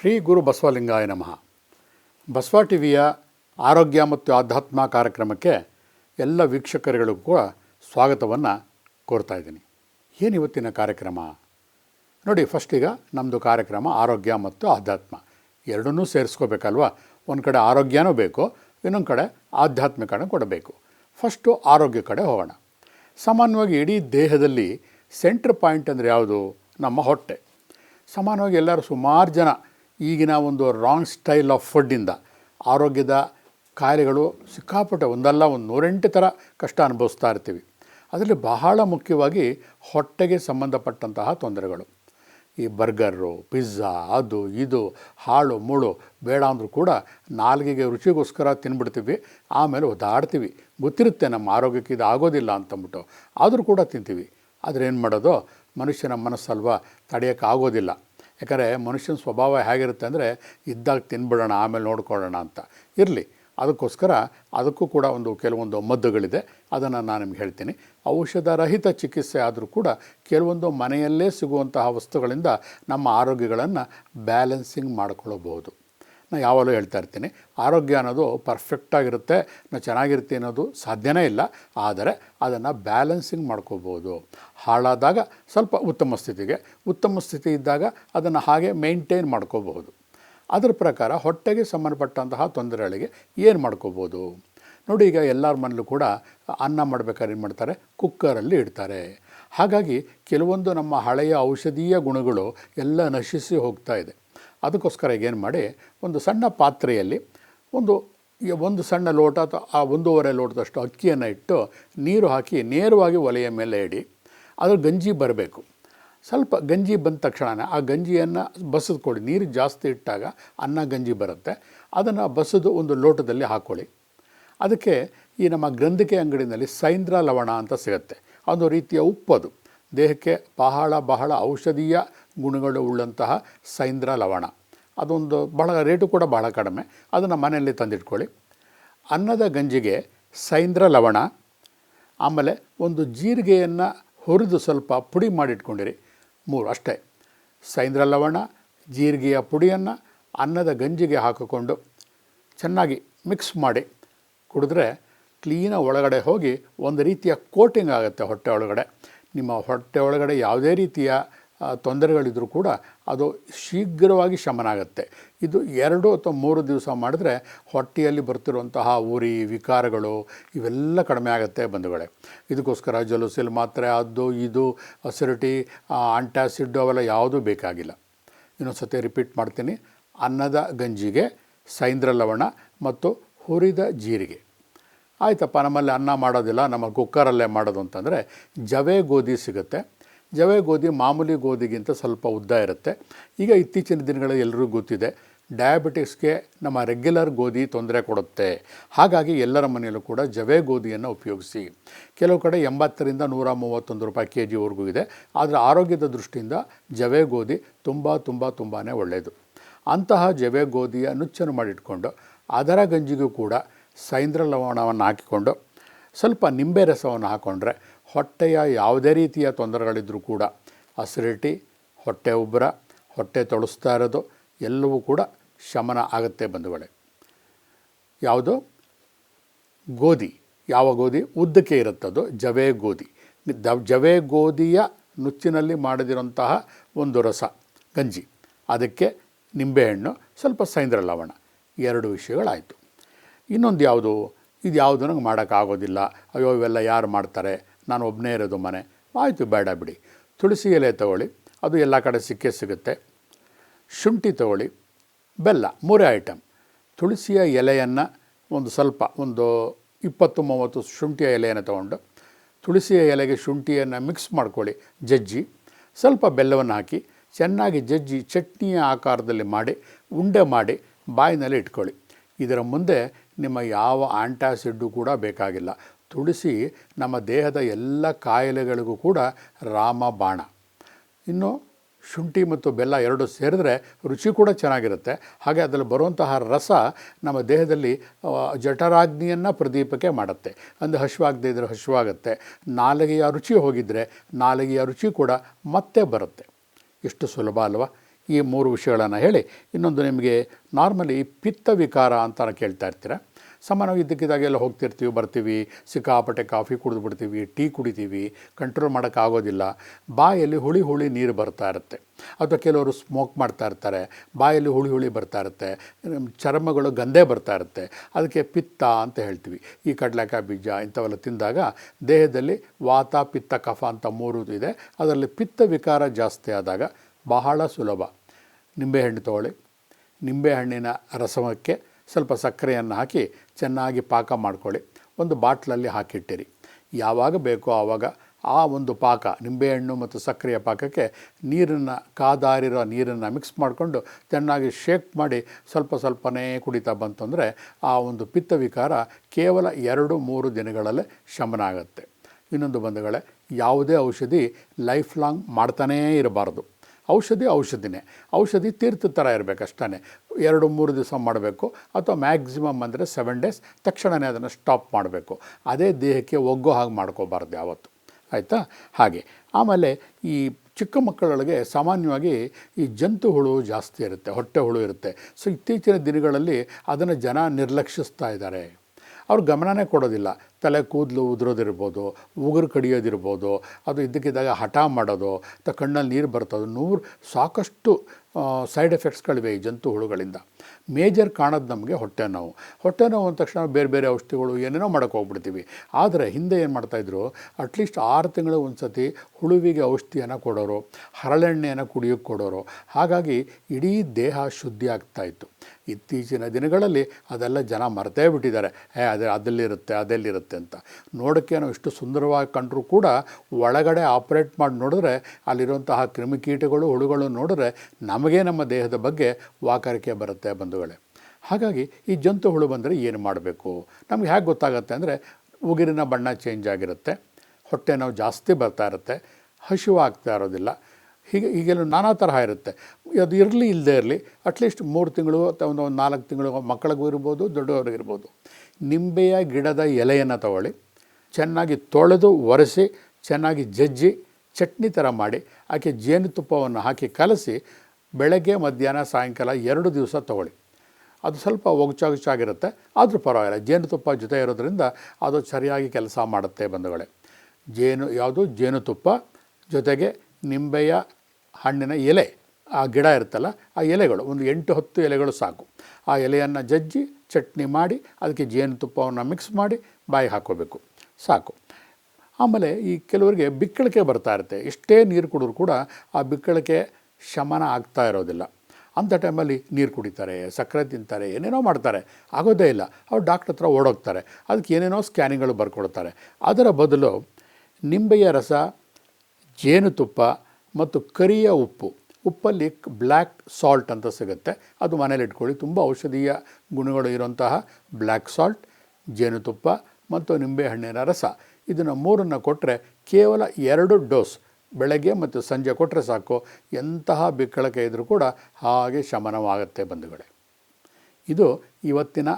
ಶ್ರೀ ಗುರು ಬಸವಲಿಂಗಾಯ ನಮಃ. ಬಸವ ಟಿವಿಯ ಆರೋಗ್ಯ ಮತ್ತು ಆಧ್ಯಾತ್ಮ ಕಾರ್ಯಕ್ರಮಕ್ಕೆ ಎಲ್ಲ ವೀಕ್ಷಕರುಗಳಿಗೂ ಕೂಡ ಸ್ವಾಗತವನ್ನು ಕೋರ್ತಾ ಇದ್ದೀನಿ. ಏನು ಇವತ್ತಿನ ಕಾರ್ಯಕ್ರಮ? ನೋಡಿ ಫಸ್ಟ್ ಈಗ ನಮ್ಮದು ಕಾರ್ಯಕ್ರಮ ಆರೋಗ್ಯ ಮತ್ತು ಆಧ್ಯಾತ್ಮ. ಎರಡನ್ನೂ ಸೇರಿಸ್ಕೋಬೇಕಲ್ವಾ? ಒಂದು ಕಡೆ ಆರೋಗ್ಯನೂ ಬೇಕು, ಇನ್ನೊಂದು ಕಡೆ ಆಧ್ಯಾತ್ಮಿಕನೂ ಕೊಡಬೇಕು. ಫಸ್ಟು ಆರೋಗ್ಯ ಕಡೆ ಹೋಗೋಣ. ಸಾಮಾನ್ಯವಾಗಿ ಇಡೀ ದೇಹದಲ್ಲಿ ಸೆಂಟ್ರ್ ಪಾಯಿಂಟ್ ಅಂದರೆ ಯಾವುದು? ನಮ್ಮ ಹೊಟ್ಟೆ. ಸಾಮಾನ್ಯವಾಗಿ ಎಲ್ಲರೂ ಸುಮಾರು ಜನ ಈಗಿನ ಒಂದು ರಾಂಗ್ ಸ್ಟೈಲ್ ಆಫ್ ಫುಡ್ಡಿಂದ ಆರೋಗ್ಯದ ಕಾಯಿಲೆಗಳು ಸಿಕ್ಕಾಪಟ್ಟೆ ಒಂದಲ್ಲ, ಒಂದು ನೂರೆಂಟು ಥರ ಕಷ್ಟ ಅನುಭವಿಸ್ತಾ ಇರ್ತೀವಿ. ಅದರಲ್ಲಿ ಬಹಳ ಮುಖ್ಯವಾಗಿ ಹೊಟ್ಟೆಗೆ ಸಂಬಂಧಪಟ್ಟಂತಹ ತೊಂದರೆಗಳು. ಈ ಬರ್ಗರು, ಪಿಜ್ಜಾ, ಅದು, ಇದು, ಹಾಳು, ಮುಳು, ಬೇಡ ಅಂದರೂ ಕೂಡ ನಾಲ್ಗೆಗೆ ರುಚಿಗೋಸ್ಕರ ತಿನ್ಬಿಡ್ತೀವಿ, ಆಮೇಲೆ ಒದ್ದಾಡ್ತೀವಿ. ಗೊತ್ತಿರುತ್ತೆ ನಮ್ಮ ಆರೋಗ್ಯಕ್ಕೆ ಇದು ಆಗೋದಿಲ್ಲ ಅಂತಂದ್ಬಿಟ್ಟು. ಆದರೂ ಕೂಡ ತಿಂತೀವಿ. ಆದರೆ ಏನು ಮಾಡೋದು? ಮನುಷ್ಯನ ಮನಸ್ಸಲ್ವ ತಡೆಯೋಕ್ಕೆ ಆಗೋದಿಲ್ಲ. ಯಾಕಂದರೆ ಮನುಷ್ಯನ ಸ್ವಭಾವ ಹೇಗಿರುತ್ತೆ ಅಂದರೆ, ಇದ್ದಾಗ ತಿನ್ಬಿಡೋಣ, ಆಮೇಲೆ ನೋಡ್ಕೊಳ್ಳೋಣ ಅಂತ. ಇರಲಿ. ಅದಕ್ಕೋಸ್ಕರ ಅದಕ್ಕೂ ಕೂಡ ಒಂದು ಕೆಲವೊಂದು ಮದ್ದುಗಳಿದೆ. ಅದನ್ನು ನಾನು ನಿಮ್ಗೆ ಹೇಳ್ತೀನಿ. ಔಷಧ ರಹಿತ ಚಿಕಿತ್ಸೆ ಆದರೂ ಕೂಡ ಕೆಲವೊಂದು ಮನೆಯಲ್ಲೇ ಸಿಗುವಂತಹ ವಸ್ತುಗಳಿಂದ ನಮ್ಮ ಆರೋಗ್ಯಗಳನ್ನು ಬ್ಯಾಲೆನ್ಸಿಂಗ್ ಮಾಡ್ಕೊಳ್ಳಬಹುದು ನಾನು ಯಾವಾಗಲೂ ಹೇಳ್ತಾ ಇರ್ತೀನಿ. ಆರೋಗ್ಯ ಅನ್ನೋದು ಪರ್ಫೆಕ್ಟಾಗಿರುತ್ತೆ ನಾವು ಚೆನ್ನಾಗಿರ್ತೀವಿ ಅನ್ನೋದು ಸಾಧ್ಯನೇ ಇಲ್ಲ. ಆದರೆ ಅದನ್ನು ಬ್ಯಾಲೆನ್ಸಿಂಗ್ ಮಾಡ್ಕೋಬೋದು. ಹಾಳಾದಾಗ ಸ್ವಲ್ಪ ಉತ್ತಮ ಸ್ಥಿತಿಗೆ, ಉತ್ತಮ ಸ್ಥಿತಿ ಇದ್ದಾಗ ಅದನ್ನು ಹಾಗೆ ಮೇಂಟೈನ್ ಮಾಡ್ಕೋಬಹುದು. ಅದರ ಪ್ರಕಾರ ಹೊಟ್ಟೆಗೆ ಸಂಬಂಧಪಟ್ಟಂತಹ ತೊಂದರೆಗಳಿಗೆ ಏನು ಮಾಡ್ಕೋಬೋದು? ನೋಡಿ, ಈಗ ಎಲ್ಲರ ಮನೇಲೂ ಕೂಡ ಅನ್ನ ಮಾಡಬೇಕಾದ್ರೆ ಏನು ಮಾಡ್ತಾರೆ? ಕುಕ್ಕರಲ್ಲಿ ಇಡ್ತಾರೆ. ಹಾಗಾಗಿ ಕೆಲವೊಂದು ನಮ್ಮ ಹಳೆಯ ಔಷಧೀಯ ಗುಣಗಳು ಎಲ್ಲ ನಶಿಸಿ ಹೋಗ್ತಾ ಇದೆ. ಅದಕ್ಕೋಸ್ಕರ ಏನು ಮಾಡಿ ಒಂದು ಸಣ್ಣ ಪಾತ್ರೆಯಲ್ಲಿ ಒಂದು ಒಂದು ಸಣ್ಣ ಲೋಟ ಅಥವಾ ಆ ಒಂದೂವರೆ ಲೋಟದಷ್ಟು ಅಕ್ಕಿಯನ್ನು ಇಟ್ಟು ನೀರು ಹಾಕಿ ನೇರವಾಗಿ ಒಲೆಯ ಮೇಲೆ ಇಡಿ. ಅದ್ರ ಗಂಜಿ ಬರಬೇಕು. ಸ್ವಲ್ಪ ಗಂಜಿ ಬಂದ ತಕ್ಷಣ ಆ ಗಂಜಿಯನ್ನು ಬಸದು ಕೊಡಿ. ನೀರು ಜಾಸ್ತಿ ಇಟ್ಟಾಗ ಅನ್ನ ಗಂಜಿ ಬರುತ್ತೆ. ಅದನ್ನು ಬಸದು ಒಂದು ಲೋಟದಲ್ಲಿ ಹಾಕ್ಕೊಳ್ಳಿ ಅದಕ್ಕೆ ಈ ನಮ್ಮ ಗ್ರಂಥಿಕೆ ಅಂಗಡಿನಲ್ಲಿ ಸೈಂದ್ರ ಲವಣ ಅಂತ ಸಿಗುತ್ತೆ. ಒಂದು ರೀತಿಯ ಉಪ್ಪದು. ದೇಹಕ್ಕೆ ಬಹಳ ಬಹಳ ಔಷಧೀಯ ಗುಣಗಳು ಉಳ್ಳಂತಹ ಸೈಂದ್ರ ಲವಣ. ಅದೊಂದು ಬಹಳ, ರೇಟು ಕೂಡ ಬಹಳ ಕಡಿಮೆ. ಅದನ್ನು ಮನೆಯಲ್ಲಿ ತಂದಿಟ್ಕೊಳ್ಳಿ. ಅನ್ನದ ಗಂಜಿಗೆ ಸೈಂದ್ರ ಲವಣ, ಆಮೇಲೆ ಒಂದು ಜೀರಿಗೆಯನ್ನು ಹುರಿದು ಸ್ವಲ್ಪ ಪುಡಿ ಮಾಡಿಟ್ಕೊಂಡಿರಿ. ಮೂರು ಅಷ್ಟೇ. ಸೈಂದ್ರ ಲವಣ, ಜೀರಿಗೆಯ ಪುಡಿಯನ್ನು ಅನ್ನದ ಗಂಜಿಗೆ ಹಾಕಿಕೊಂಡು ಚೆನ್ನಾಗಿ ಮಿಕ್ಸ್ ಮಾಡಿ ಕುಡಿದ್ರೆ ಕ್ಲೀನ ಒಳಗಡೆ ಹೋಗಿ ಒಂದು ರೀತಿಯ ಕೋಟಿಂಗ್ ಆಗುತ್ತೆ ಹೊಟ್ಟೆ ಒಳಗಡೆ. ನಿಮ್ಮ ಹೊಟ್ಟೆ ಒಳಗಡೆ ಯಾವುದೇ ರೀತಿಯ ಆ, ತೊಂದರೆಗಳಿದ್ರೂ ಕೂಡ ಅದು ಶೀಘ್ರವಾಗಿ ಶಮನ ಆಗುತ್ತೆ ಇದು ಎರಡು ಅಥವಾ ಮೂರು ದಿವಸ ಮಾಡಿದ್ರೆ ಹೊಟ್ಟೆಯಲ್ಲಿ ಬರ್ತಿರುವಂತಹ ಉರಿ ವಿಕಾರಗಳು ಇವೆಲ್ಲ ಕಡಿಮೆ ಆಗುತ್ತೆ ಬಂಧುಗಳೇ. ಇದಕ್ಕೋಸ್ಕರ ಜಲುಸಿಲ್ ಮಾತ್ರೆ ಅದು ಇದು ಅಸಿಡಿಟಿ ಆಂಟಾಸಿಡ್ ಅವೆಲ್ಲ ಯಾವುದೂ ಬೇಕಾಗಿಲ್ಲ. ಇನ್ನೊಂದು ಸತಿ ರಿಪೀಟ್ ಮಾಡ್ತೀನಿ. ಅನ್ನದ ಗಂಜಿಗೆ ಸೈಂದ್ರ ಲವಣ ಮತ್ತು ಹುರಿದ ಜೀರಿಗೆ. ಆಯಿತಪ್ಪ ನಮ್ಮಲ್ಲಿ ಅನ್ನ ಮಾಡೋದಿಲ್ಲ ನಮ್ಮ ಕುಕ್ಕರಲ್ಲೇ ಮಾಡೋದು ಅಂತಂದರೆ ಜವೆ ಗೋಧಿ ಸಿಗುತ್ತೆ. ಜವೆ ಗೋಧಿ ಮಾಮೂಲಿ ಗೋಧಿಗಿಂತ ಸ್ವಲ್ಪ ಉದ್ದ ಇರುತ್ತೆ. ಈಗ ಇತ್ತೀಚಿನ ದಿನಗಳಲ್ಲಿ ಎಲ್ಲರಿಗೂ ಗೊತ್ತಿದೆ ಡಯಾಬಿಟಿಕ್ಸ್ಗೆ ನಮ್ಮ ರೆಗ್ಯುಲರ್ ಗೋಧಿ ತೊಂದರೆ ಕೊಡುತ್ತೆ. ಹಾಗಾಗಿ ಎಲ್ಲರ ಮನೆಯಲ್ಲೂ ಕೂಡ ಜವೆ ಗೋಧಿಯನ್ನು ಉಪಯೋಗಿಸಿ. ಕೆಲವು ಕಡೆ ಎಂಬತ್ತರಿಂದ ನೂರ ಮೂವತ್ತೊಂದು ರೂಪಾಯಿ ಕೆ ಜಿವರೆಗೂ ಇದೆ. ಆದರೆ ಆರೋಗ್ಯದ ದೃಷ್ಟಿಯಿಂದ ಜವೆ ಗೋಧಿ ತುಂಬ ತುಂಬ ತುಂಬಾ ಒಳ್ಳೆಯದು ಅಂತಹ ಜವೆ ಗೋಧಿಯ ನುಚ್ಚನ್ನು ಮಾಡಿಟ್ಕೊಂಡು ಅದರ ಗಂಜಿಗೂ ಕೂಡ ಸೈಂದ್ರ ಲವಣವನ್ನು ಹಾಕಿಕೊಂಡು ಸ್ವಲ್ಪ ನಿಂಬೆ ರಸವನ್ನು ಹಾಕ್ಕೊಂಡ್ರೆ ಹೊಟ್ಟೆಯ ಯಾವುದೇ ರೀತಿಯ ತೊಂದರೆಗಳಿದ್ದರೂ ಕೂಡ ಅಸಿಡಿಟಿ ಹೊಟ್ಟೆ ಉಬ್ಬರ, ಹೊಟ್ಟೆ ತೊಳಸ್ತಾ ಇರೋದು ಎಲ್ಲವೂ ಕೂಡ ಶಮನ ಆಗುತ್ತೆ ಬಂಧುಗಳೇ. ಯಾವುದು? ಗೋಧಿ. ಯಾವ ಗೋಧಿ? ಉದ್ದಕ್ಕೆ ಇರುತ್ತದು ಜವೆ ಗೋಧಿ. ದ ಜವೆ ಗೋಧಿಯ ನುಚ್ಚಿನಲ್ಲಿ ಮಾಡಿದಿರುವಂತಹ ಒಂದು ರಸ, ಗಂಜಿ. ಅದಕ್ಕೆ ನಿಂಬೆಹಣ್ಣು, ಸ್ವಲ್ಪ ಸೈಂದ್ರ ಲವಣ, ಎರಡು ವಿಷಯಗಳಾಯಿತು. ಇನ್ನೊಂದು ಯಾವುದು? ಇದು ಯಾವುದು ನಂಗೆ ಮಾಡೋಕ್ಕಾಗೋದಿಲ್ಲ. ಅಯ್ಯೋ, ಇವೆಲ್ಲ ಯಾರು ಮಾಡ್ತಾರೆ? ನಾನು ಒಬ್ಬನೇ ಇರೋದು ಮನೆ. ಆಯಿತು, ಬೇಡ ಬಿಡಿ. ತುಳಸಿ ಎಲೆ ತಗೊಳ್ಳಿ, ಅದು ಎಲ್ಲ ಕಡೆ ಸಿಕ್ಕೇ ಸಿಗುತ್ತೆ. ಶುಂಠಿ ತಗೊಳ್ಳಿ, ಬೆಲ್ಲ, ಮೂರೇ ಐಟಮ್ ತುಳಸಿಯ ಎಲೆಯನ್ನು ಒಂದು ಸ್ವಲ್ಪ, ಒಂದು ಇಪ್ಪತ್ತು, ಮೂವತ್ತು ಶುಂಠಿಯ ಎಲೆಯನ್ನು ತಗೊಂಡು, ತುಳಸಿಯ ಎಲೆಗೆ ಶುಂಠಿಯನ್ನು ಮಿಕ್ಸ್ ಮಾಡ್ಕೊಳ್ಳಿ, ಜಜ್ಜಿ. ಸ್ವಲ್ಪ ಬೆಲ್ಲವನ್ನು ಹಾಕಿ, ಚೆನ್ನಾಗಿ ಜಜ್ಜಿ, ಚಟ್ನಿಯ ಆಕಾರದಲ್ಲಿ ಮಾಡಿ, ಉಂಡೆ ಮಾಡಿ, ಬಾಯಿನಲ್ಲಿ ಇಟ್ಕೊಳ್ಳಿ. ಇದರ ಮುಂದೆ ನಿಮ್ಮ ಯಾವ ಆಂಟಾಸಿಡ್ಡು ಕೂಡ ಬೇಕಾಗಿಲ್ಲ. ತುಳಸಿ ನಮ್ಮ ದೇಹದ ಎಲ್ಲ ಕಾಯಿಲೆಗಳಿಗೂ ಕೂಡ ರಾಮ ಬಾಣ. ಇನ್ನು ಶುಂಠಿ ಮತ್ತು ಬೆಲ್ಲ ಎರಡು ಸೇರಿದ್ರೆ ರುಚಿ ಕೂಡ ಚೆನ್ನಾಗಿರುತ್ತೆ. ಹಾಗೆ ಅದರಲ್ಲಿ ಬರುವಂತಹ ರಸ ನಮ್ಮ ದೇಹದಲ್ಲಿ ಜಠರಾಗ್ನಿಯನ್ನು ಪ್ರದೀಪಕ್ಕೆ ಮಾಡುತ್ತೆ. ಅಂದರೆ ಹಶುವಾಗದೇ ಇದ್ದರೆ ಹಸಿವಾಗುತ್ತೆ ನಾಲಿಗೆಯ ರುಚಿ ಹೋಗಿದ್ದರೆ ನಾಲಿಗೆಯ ರುಚಿ ಕೂಡ ಮತ್ತೆ ಬರುತ್ತೆ. ಎಷ್ಟು ಸುಲಭ ಅಲ್ವಾ? ಈ ಮೂರು ವಿಷಯಗಳನ್ನು ಹೇಳಿ ಇನ್ನೊಂದು ನಿಮಗೆ ನಾರ್ಮಲಿ ಪಿತ್ತ ವಿಕಾರ ಅಂತ ಕೇಳ್ತಾ ಇರ್ತೀರ? ಸಾಮಾನ್ಯವಾಗಿ ಇದ್ದಕ್ಕಿದ್ದಾಗೆಲ್ಲ ಹೋಗ್ತಿರ್ತೀವಿ, ಬರ್ತೀವಿ, ಸಿಕ್ಕಾಪಟ್ಟೆ ಕಾಫಿ ಕುಡಿದು ಬಿಡ್ತೀವಿ, ಟೀ ಕುಡಿತೀವಿ ಕಂಟ್ರೋಲ್ ಮಾಡೋಕ್ಕಾಗೋದಿಲ್ಲ ಬಾಯಲ್ಲಿ ಹುಳಿ ಹುಳಿ ನೀರು ಬರ್ತಾ ಇರುತ್ತೆ. ಅಥವಾ ಕೆಲವರು ಸ್ಮೋಕ್ ಮಾಡ್ತಾ ಇರ್ತಾರೆ, ಬಾಯಲ್ಲಿ ಹುಳಿ ಹುಳಿ ಬರ್ತಾ ಇರುತ್ತೆ, ಚರ್ಮಗಳು ಗಂಧೆ ಬರ್ತಾ ಇರುತ್ತೆ. ಅದಕ್ಕೆ ಪಿತ್ತ ಅಂತ ಹೇಳ್ತೀವಿ. ಈ ಕಡಲೆಕಾಯಿ ಬೀಜ ಇಂಥವೆಲ್ಲ ತಿಂದಾಗ ದೇಹದಲ್ಲಿ ವಾತ, ಪಿತ್ತ, ಕಫ ಅಂತ ಮೂರು ಇದೆ. ಅದರಲ್ಲಿ ಪಿತ್ತ ವಿಕಾರ ಜಾಸ್ತಿ ಆದಾಗ ಬಹಳ ಸುಲಭ. ನಿಂಬೆಹಣ್ಣು ತಗೊಳ್ಳಿ. ನಿಂಬೆಹಣ್ಣಿನ ರಸಮಕ್ಕೆ ಸ್ವಲ್ಪ ಸಕ್ಕರೆಯನ್ನು ಹಾಕಿ ಚೆನ್ನಾಗಿ ಪಾಕ ಮಾಡ್ಕೊಳ್ಳಿ. ಒಂದು ಬಾಟ್ಲಲ್ಲಿ ಹಾಕಿಟ್ಟಿರಿ. ಯಾವಾಗ ಬೇಕೋ ಆವಾಗ ಆ ಒಂದು ಪಾಕ, ನಿಂಬೆಹಣ್ಣು ಮತ್ತು ಸಕ್ಕರೆಯ ಪಾಕಕ್ಕೆ ನೀರನ್ನು, ಕಾದಾರಿರೋ ನೀರನ್ನು ಮಿಕ್ಸ್ ಮಾಡಿಕೊಂಡು ಚೆನ್ನಾಗಿ ಶೇಕ್ ಮಾಡಿ ಸ್ವಲ್ಪ ಸ್ವಲ್ಪನೇ ಕುಡಿತಾ ಬಂತಂದರೆ ಆ ಒಂದು ಪಿತ್ತ ವಿಕಾರ ಕೇವಲ ಎರಡು ಮೂರು ದಿನಗಳಲ್ಲೇ ಶಮನ ಆಗುತ್ತೆ. ಇನ್ನೊಂದು ಬಂಧುಗಳೇ, ಯಾವುದೇ ಔಷಧಿ ಲೈಫ್ ಲಾಂಗ್ ಮಾಡ್ತಾನೇ ಇರಬಾರ್ದು. ಔಷಧಿ ಔಷಧಿನೇ. ಔಷಧಿ ತೀರ್ಥ ಥರ ಇರಬೇಕು ಅಷ್ಟೇ ಎರಡು, ಮೂರು ದಿವಸ ಮಾಡಬೇಕು. ಅಥವಾ ಮ್ಯಾಕ್ಸಿಮಮ್ ಅಂದರೆ ಸೆವೆನ್ ಡೇಸ್ ತಕ್ಷಣವೇ ಅದನ್ನು ಸ್ಟಾಪ್ ಮಾಡಬೇಕು. ಅದೇ ದೇಹಕ್ಕೆ ಒಗ್ಗೋ ಹಾಗೆ ಮಾಡ್ಕೋಬಾರ್ದು ಯಾವತ್ತು. ಆಯಿತಾ? ಹಾಗೆ. ಆಮೇಲೆ ಈ ಚಿಕ್ಕ ಮಕ್ಕಳೊಳಗೆ ಸಾಮಾನ್ಯವಾಗಿ ಈ ಜಂತು ಹುಳು ಜಾಸ್ತಿ ಇರುತ್ತೆ, ಹೊಟ್ಟೆ ಹುಳು ಇರುತ್ತೆ. ಸೊ ಇತ್ತೀಚಿನ ದಿನಗಳಲ್ಲಿ ಅದನ್ನು ಜನ ನಿರ್ಲಕ್ಷಿಸ್ತಾ ಇದ್ದಾರೆ. ಅವ್ರು ಗಮನವೇ ಕೊಡೋದಿಲ್ಲ. ತಲೆ ಕೂದಲು ಉದುರೋದಿರ್ಬೋದು, ಉಗುರು ಕಡಿಯೋದಿರ್ಬೋದು, ಅದು ಇದ್ದಕ್ಕಿದ್ದಾಗ ಹಠ ಮಾಡೋದು ಅಥವಾ ಕಣ್ಣಲ್ಲಿ ನೀರು ಬರ್ತದೆ, ನೂರು ಸಾಕಷ್ಟು ಸೈಡ್ ಎಫೆಕ್ಟ್ಸ್ಗಳಿವೆ ಈ ಜಂತು ಹುಳುಗಳಿಂದ. ಮೇಜರ್ ಕಾಣೋದು ನಮಗೆ ಹೊಟ್ಟೆ ನೋವು. ಹೊಟ್ಟೆ ನೋವು ಅಂದ ತಕ್ಷಣ ಬೇರೆ ಬೇರೆ ಔಷಧಿಗಳು ಏನೇನೋ ಮಾಡೋಕ್ಕೆ ಹೋಗ್ಬಿಡ್ತೀವಿ. ಆದರೆ ಹಿಂದೆ ಏನು ಮಾಡ್ತಾಯಿದ್ರು ಅಟ್ಲೀಸ್ಟ್ ಆರು ತಿಂಗಳು ಒಂದು ಸತಿ ಹುಳುವಿಗೆ ಔಷಧಿಯನ್ನು ಕೊಡೋರು, ಹರಳೆಣ್ಣೆಯನ್ನು ಕುಡಿಯೋಕ್ಕೆ ಕೊಡೋರು. ಹಾಗಾಗಿ ಇಡೀ ದೇಹ ಶುದ್ಧಿ ಆಗ್ತಾಯಿತ್ತು ಇತ್ತೀಚಿನ ದಿನಗಳಲ್ಲಿ ಅದೆಲ್ಲ ಜನ ಮರ್ತೇ ಬಿಟ್ಟಿದ್ದಾರೆ. ಏ, ಅದೇ ಅದಲ್ಲಿರುತ್ತೆ ಅದೆಲ್ಲಿರುತ್ತೆ ಅಂತ. ನೋಡೋಕ್ಕೆ ನಾವು ಇಷ್ಟು ಸುಂದರವಾಗಿ ಕಂಡರೂ ಕೂಡ ಒಳಗಡೆ ಆಪ್ರೇಟ್ ಮಾಡಿ ನೋಡಿದ್ರೆ ಅಲ್ಲಿರುವಂತಹ ಕ್ರಿಮಿಕೀಟಗಳು, ಹುಳುಗಳು ನೋಡಿದ್ರೆ ನಮಗೆ ನಮ್ಮ ದೇಹದ ಬಗ್ಗೆ ವಾಕರಿಕೆ ಬರುತ್ತೆ. ಬಂಧುಗಳೇ. ಹಾಗಾಗಿ ಈ ಜಂತು ಹುಳು ಬಂದರೆ ಏನು ಮಾಡಬೇಕು? ನಮ್ಗೆ ಹೇಗೆ ಗೊತ್ತಾಗುತ್ತೆ ಅಂದರೆ ಉಗಿರಿನ ಬಣ್ಣ ಚೇಂಜ್ ಆಗಿರುತ್ತೆ, ಹೊಟ್ಟೆ ನೋವು ಜಾಸ್ತಿ ಬರ್ತಾ ಇರುತ್ತೆ, ಹಸಿವು ಆಗ್ತಾ ಇರೋದಿಲ್ಲ. ಹೀಗೆ ಹೀಗೆಲ್ಲ ನಾನಾ ತರಹ ಇರುತ್ತೆ. ಅದು ಇರಲಿ ಇಲ್ಲದೆ ಇರಲಿ ಅಟ್ಲೀಸ್ಟ್ ಮೂರು ತಿಂಗಳು ಅಥವಾ ಒಂದು ಒಂದು ನಾಲ್ಕು ತಿಂಗಳು ಮಕ್ಕಳಿಗೂ ಇರ್ಬೋದು ದೊಡ್ಡವರಿಗಿರ್ಬೋದು ನಿಂಬೆಯ ಗಿಡದ ಎಲೆಯನ್ನು ತಗೊಳ್ಳಿ, ಚೆನ್ನಾಗಿ ತೊಳೆದು ಒರೆಸಿ, ಚೆನ್ನಾಗಿ ಜಜ್ಜಿ, ಚಟ್ನಿ ಥರ ಮಾಡಿ, ಆಕೆ ಜೇನುತುಪ್ಪವನ್ನು ಹಾಕಿ ಕಲಸಿ ಬೆಳಗ್ಗೆ, ಮಧ್ಯಾಹ್ನ, ಸಾಯಂಕಾಲ ಎರಡು ದಿವಸ ತಗೊಳ್ಳಿ. ಅದು ಸ್ವಲ್ಪ ಒಗಚಾಗಿರುತ್ತೆ ಆದರೂ ಪರವಾಗಿಲ್ಲ. ಜೇನುತುಪ್ಪ ಜೊತೆ ಇರೋದ್ರಿಂದ ಅದು ಸರಿಯಾಗಿ ಕೆಲಸ ಮಾಡುತ್ತೆ ಬಂಧುಗಳೇ. ಜೇನು, ಯಾವುದು? ಜೇನುತುಪ್ಪ ಜೊತೆಗೆ ನಿಂಬೆಯ ಹಣ್ಣಿನ ಎಲೆ. ಆ ಗಿಡ ಇರುತ್ತಲ್ಲ, ಆ ಎಲೆಗಳು. ಒಂದು ಎಂಟು, ಹತ್ತು ಎಲೆಗಳು ಸಾಕು. ಆ ಎಲೆಯನ್ನು ಜಜ್ಜಿ, ಚಟ್ನಿ ಮಾಡಿ, ಅದಕ್ಕೆ ಜೇನುತುಪ್ಪವನ್ನು ಮಿಕ್ಸ್ ಮಾಡಿ ಬಾಯಿ ಹಾಕೋಬೇಕು. ಸಾಕು. ಆಮೇಲೆ ಈ ಕೆಲವರಿಗೆ ಬಿಕ್ಕಳಿಕೆ ಬರ್ತಾ ಇರುತ್ತೆ. ಎಷ್ಟೇ ನೀರು ಕುಡಿದ್ರು ಕೂಡ ಆ ಬಿಕ್ಕಳಿಕೆ ಶಮನ ಆಗ್ತಾ ಇರೋದಿಲ್ಲ. ಅಂಥ ಟೈಮಲ್ಲಿ ನೀರು ಕುಡಿತಾರೆ, ಸಕ್ಕರೆ ತಿಂತಾರೆ, ಏನೇನೋ ಮಾಡ್ತಾರೆ. ಆಗೋದೇ ಇಲ್ಲ. ಅವ್ರು ಡಾಕ್ಟ್ರ್ ಹತ್ರ ಓಡೋಗ್ತಾರೆ. ಅದಕ್ಕೆ ಏನೇನೋ ಸ್ಕ್ಯಾನಿಂಗ್ಗಳು ಬರ್ಕೊಡ್ತಾರೆ. ಅದರ ಬದಲು ನಿಂಬೆಯ ರಸ, ಜೇನುತುಪ್ಪ ಮತ್ತು ಕರಿಯ ಉಪ್ಪು. ಉಪ್ಪಲ್ಲಿ ಬ್ಲ್ಯಾಕ್ ಸಾಲ್ಟ್ ಅಂತ ಸಿಗುತ್ತೆ. ಅದು ಮನೇಲಿ ಇಟ್ಕೊಳ್ಳಿ. ತುಂಬ ಔಷಧೀಯ ಗುಣಗಳು ಇರುವಂತಹ ಬ್ಲ್ಯಾಕ್ ಸಾಲ್ಟ್, ಜೇನುತುಪ್ಪ ಮತ್ತು ನಿಂಬೆಹಣ್ಣಿನ ರಸ. ಇದನ್ನು ಮೂರನ್ನು ಕೊಟ್ಟರೆ ಕೇವಲ ಎರಡು ಡೋಸ್. ಬೆಳಗ್ಗೆ ಮತ್ತು ಸಂಜೆ ಕೊಟ್ಟರೆ ಸಾಕು. ಎಂತಹ ಬಿಕ್ಕಳಕೆ ಇದ್ದರೂ ಕೂಡ ಹಾಗೆ ಶಮನವಾಗುತ್ತೆ ಬಂಧುಗಳೇ. ಇದು ಇವತ್ತಿನ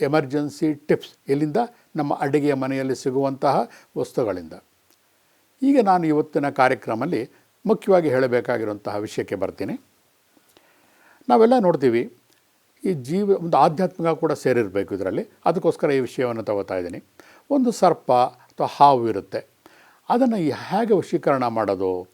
ಎಮರ್ಜೆನ್ಸಿ ಟಿಪ್ಸ್ ಎಲ್ಲಿಂದ ನಮ್ಮ ಅಡುಗೆಯ ಮನೆಯಲ್ಲಿ ಸಿಗುವಂತಹ ವಸ್ತುಗಳಿಂದ. ಈಗ ನಾನು ಇವತ್ತಿನ ಕಾರ್ಯಕ್ರಮದಲ್ಲಿ ಮುಖ್ಯವಾಗಿ ಹೇಳಬೇಕಾಗಿರುವಂತಹ ವಿಷಯಕ್ಕೆ ಬರ್ತೀನಿ. ನಾವೆಲ್ಲ ನೋಡ್ತೀವಿ, ಈ ಜೀವ, ಒಂದು ಆಧ್ಯಾತ್ಮಿಕ ಕೂಡ ಸೇರಿರಬೇಕು ಇದರಲ್ಲಿ. ಅದಕ್ಕೋಸ್ಕರ ಈ ವಿಷಯವನ್ನು ತಗೋತಾ ಇದ್ದೀನಿ. ಒಂದು ಸರ್ಪ ಅಥವಾ ಹಾವು ಇರುತ್ತೆ. ಅದನ್ನು ಹೇಗೆ ವಶೀಕರಣ ಮಾಡೋದು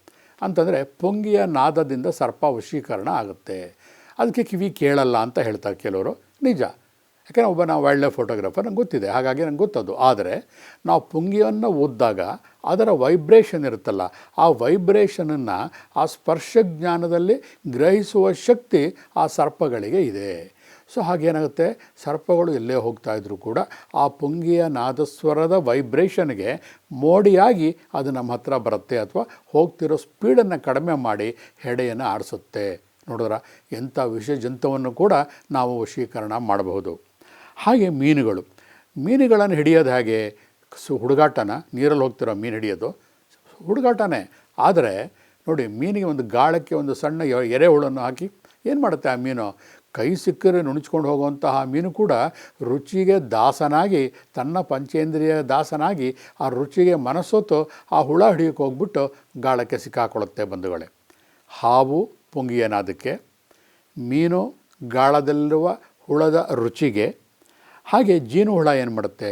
ಅಂತಂದರೆ ಪೊಂಗಿಯ ನಾದದಿಂದ ಸರ್ಪ ವಶೀಕರಣ ಆಗುತ್ತೆ. ಅದಕ್ಕೆ ಕಿವಿ ಕೇಳಲ್ಲ ಅಂತ ಹೇಳ್ತಾರೆ ಕೆಲವರು. ನಿಜ. ಯಾಕೆಂದರೆ ಒಬ್ಬ ನಾವು ವೈಲ್ಡ್ ಲೈಫ್ ಫೋಟೋಗ್ರಾಫರ್ ನಂಗೆ ಗೊತ್ತಿದೆ. ಹಾಗಾಗಿ ನಂಗೆ ಗೊತ್ತದು. ಆದರೆ ನಾವು ಪುಂಗಿಯನ್ನು ಓದಿದಾಗ ಅದರ ವೈಬ್ರೇಷನ್ ಇರುತ್ತಲ್ಲ. ಆ ವೈಬ್ರೇಷನನ್ನು ಆ ಸ್ಪರ್ಶ ಜ್ಞಾನದಲ್ಲಿ ಗ್ರಹಿಸುವ ಶಕ್ತಿ ಆ ಸರ್ಪಗಳಿಗೆ ಇದೆ. ಸೊ ಹಾಗೇನಾಗುತ್ತೆ? ಸರ್ಪಗಳು ಎಲ್ಲೇ ಹೋಗ್ತಾ ಇದ್ರೂ ಕೂಡ ಆ ಪುಂಗಿಯ ನಾದಸ್ವರದ ವೈಬ್ರೇಷನ್ಗೆ ಮೋಡಿಯಾಗಿ ಅದು ನಮ್ಮ ಹತ್ರ ಬರುತ್ತೆ ಅಥವಾ ಹೋಗ್ತಿರೋ ಸ್ಪೀಡನ್ನು ಕಡಿಮೆ ಮಾಡಿ ಹೆಡೆಯನ್ನು ಆಡಿಸುತ್ತೆ ನೋಡಿದ್ರ? ಎಂಥ ವಿಷ ಜಂತವನ್ನು ಕೂಡ ನಾವು ವಶೀಕರಣ ಮಾಡಬಹುದು. ಹಾಗೆ ಮೀನುಗಳು. ಮೀನುಗಳನ್ನು ಹಿಡಿಯೋದು ಹಾಗೆ? ಸು ಹುಡುಗಾಟನ, ನೀರಲ್ಲಿ ಹೋಗ್ತಿರೋ ಮೀನು ಹಿಡಿಯೋದು. ಹುಡುಗಾಟನೇ. ಆದರೆ ನೋಡಿ ಮೀನಿಗೆ ಒಂದು ಗಾಳಕ್ಕೆ ಒಂದು ಸಣ್ಣ ಎರೆಹುಳನ್ನು ಹಾಕಿ ಏನು ಮಾಡುತ್ತೆ ಆ ಮೀನು? ಕೈ ಸಿಕ್ಕರೆ ನುಣುಚ್ಕೊಂಡು ಹೋಗುವಂತಹ ಮೀನು ಕೂಡ ರುಚಿಗೆ ದಾಸನಾಗಿ, ತನ್ನ ಪಂಚೇಂದ್ರಿಯ ದಾಸನಾಗಿ ಆ ರುಚಿಗೆ ಮನಸ್ಸೊತ್ತು ಆ ಹುಳ ಹಿಡಿಯಕ್ಕೆ ಹೋಗ್ಬಿಟ್ಟು ಗಾಳಕ್ಕೆ ಸಿಕ್ಕಾಕೊಳ್ಳುತ್ತೆ ಬಂಧುಗಳೇ. ಹಾವು ಪುಂಗಿಯನಾದಕ್ಕೆ? ಮೀನು ಗಾಳದಲ್ಲಿರುವ ಹುಳದ ರುಚಿಗೆ. ಹಾಗೆ ಜೀನು ಹುಳ ಏನು ಮಾಡುತ್ತೆ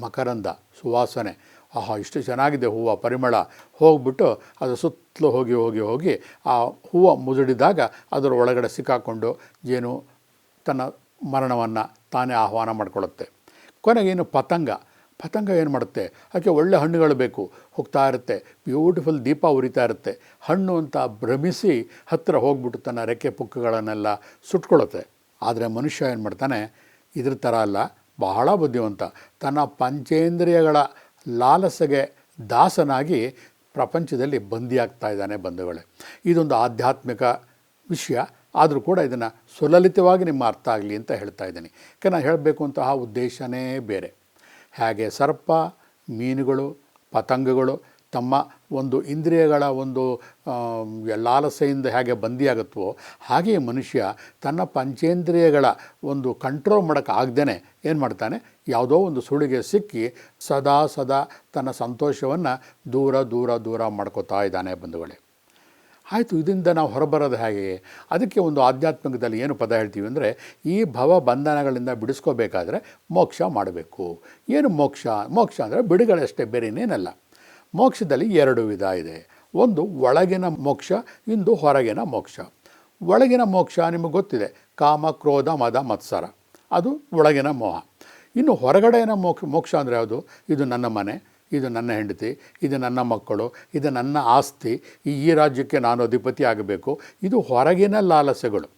ಮಕರಂದ, ಸುವಾಸನೆ. ಆಹಾ, ಇಷ್ಟು ಚೆನ್ನಾಗಿದೆ ಹೂವು, ಪರಿಮಳ. ಹೋಗ್ಬಿಟ್ಟು ಅದು ಸುತ್ತಲೂ ಹೋಗಿ ಹೋಗಿ ಹೋಗಿ ಆ ಹೂವು ಮುದುಡಿದಾಗ ಅದರ ಒಳಗಡೆ ಸಿಕ್ಕಾಕ್ಕೊಂಡು ಜೇನು ತನ್ನ ಮರಣವನ್ನು ತಾನೇ ಆಹ್ವಾನ ಮಾಡಿಕೊಳ್ಳುತ್ತೆ. ಕೊನೆಗೇನು ಪತಂಗ. ಪತಂಗ ಏನು ಮಾಡುತ್ತೆ? ಅದಕ್ಕೆ ಒಳ್ಳೆ ಹಣ್ಣುಗಳು ಬೇಕು. ಹೋಗ್ತಾ ಇರುತ್ತೆ. ಬ್ಯೂಟಿಫುಲ್ ದೀಪ ಉರಿತಾ ಇರುತ್ತೆ. ಹಣ್ಣು ಅಂತ ಭ್ರಮಿಸಿ ಹತ್ತಿರ ಹೋಗ್ಬಿಟ್ಟು ತನ್ನ ರೆಕ್ಕೆ ಪುಕ್ಕಗಳನ್ನೆಲ್ಲ ಸುಟ್ಕೊಳ್ಳುತ್ತೆ. ಆದರೆ ಮನುಷ್ಯ ಏನು ಮಾಡ್ತಾನೆ? ಇದ್ರ ಥರ ಅಲ್ಲ. ಬಹಳ ಬುದ್ಧಿವಂತ. ತನ್ನ ಪಂಚೇಂದ್ರಿಯಗಳ ಲಾಲಸೆಗೆ ದಾಸನಾಗಿ ಪ್ರಪಂಚದಲ್ಲಿ ಬಂದಿಯಾಗ್ತಾ ಇದ್ದಾನೆ ಬಂಧುಗಳೇ. ಇದೊಂದು ಆಧ್ಯಾತ್ಮಿಕ ವಿಷಯ. ಆದರೂ ಕೂಡ ಇದನ್ನು ಸುಲಲಿತವಾಗಿ ನಿಮ್ಮ ಅರ್ಥ ಆಗಲಿ ಅಂತ ಹೇಳ್ತಾ ಇದ್ದೀನಿ. ಯಾಕೆ ನಾನು ಹೇಳಬೇಕು ಅಂತಹ ಉದ್ದೇಶನೇ ಬೇರೆ. ಹಾಗೆ ಸರ್ಪ, ಮೀನುಗಳು, ಪತಂಗಗಳು ತಮ್ಮ ಒಂದು ಇಂದ್ರಿಯಗಳ ಒಂದು ಲಾಲಸೆಯಿಂದ ಹೇಗೆ ಬಂದಿಯಾಗುತ್ತೋ ಹಾಗೆಯೇ ಮನುಷ್ಯ ತನ್ನ ಪಂಚೇಂದ್ರಿಯಗಳ ಒಂದು ಕಂಟ್ರೋಲ್ ಮಾಡೋಕ್ಕೆ ಆಗ್ದೇ ಏನು ಮಾಡ್ತಾನೆ? ಯಾವುದೋ ಒಂದು ಸುಳಿಗೆ ಸಿಕ್ಕಿ ಸದಾ ಸದಾ ತನ್ನ ಸಂತೋಷವನ್ನು ದೂರ ದೂರ ದೂರ ಮಾಡ್ಕೋತಾ ಇದ್ದಾನೆ ಬಂಧುಗಳೇ. ಆಯಿತು, ಇದರಿಂದ ನಾವು ಹೊರಬರೋದು ಹೇಗೆ? ಅದಕ್ಕೆ ಒಂದು ಆಧ್ಯಾತ್ಮಿಕದಲ್ಲಿ ಏನು ಪದ ಹೇಳ್ತೀವಿ ಅಂದರೆ ಈ ಭವ ಬಂಧನಗಳಿಂದ ಬಿಡಿಸ್ಕೋಬೇಕಾದ್ರೆ ಮೋಕ್ಷ ಮಾಡಬೇಕು. ಏನು ಮೋಕ್ಷ? ಮೋಕ್ಷ ಅಂದರೆ ಬಿಡುಗಳಷ್ಟೇ ಬೇರೆ ಇನ್ನೇನಲ್ಲ ಮೋಕ್ಷದಲ್ಲಿ ಎರಡು ವಿಧ ಇದೆ. ಒಂದು ಒಳಗಿನ ಮೋಕ್ಷ, ಇಂದು ಹೊರಗಿನ ಮೋಕ್ಷ. ಒಳಗಿನ ಮೋಕ್ಷ ನಿಮಗೆ ಗೊತ್ತಿದೆ, ಕಾಮ, ಕ್ರೋಧ, ಮದ, ಮತ್ಸರ. ಅದು ಒಳಗಿನ ಮೋಹ. ಇನ್ನು ಹೊರಗಡೆಯ ಮೋಕ್ಷ ಮೋಕ್ಷ ಅಂದರೆ ಯಾವುದು? ಇದು ನನ್ನ ಮನೆ, ಇದು ನನ್ನ ಹೆಂಡತಿ, ಇದು ನನ್ನ ಮಕ್ಕಳು, ಇದು ನನ್ನ ಆಸ್ತಿ ಈ ರಾಜ್ಯಕ್ಕೆ ನಾನು ಅಧಿಪತಿ ಆಗಬೇಕು. ಇದು ಹೊರಗಿನ ಲಾಲಸೆಗಳು.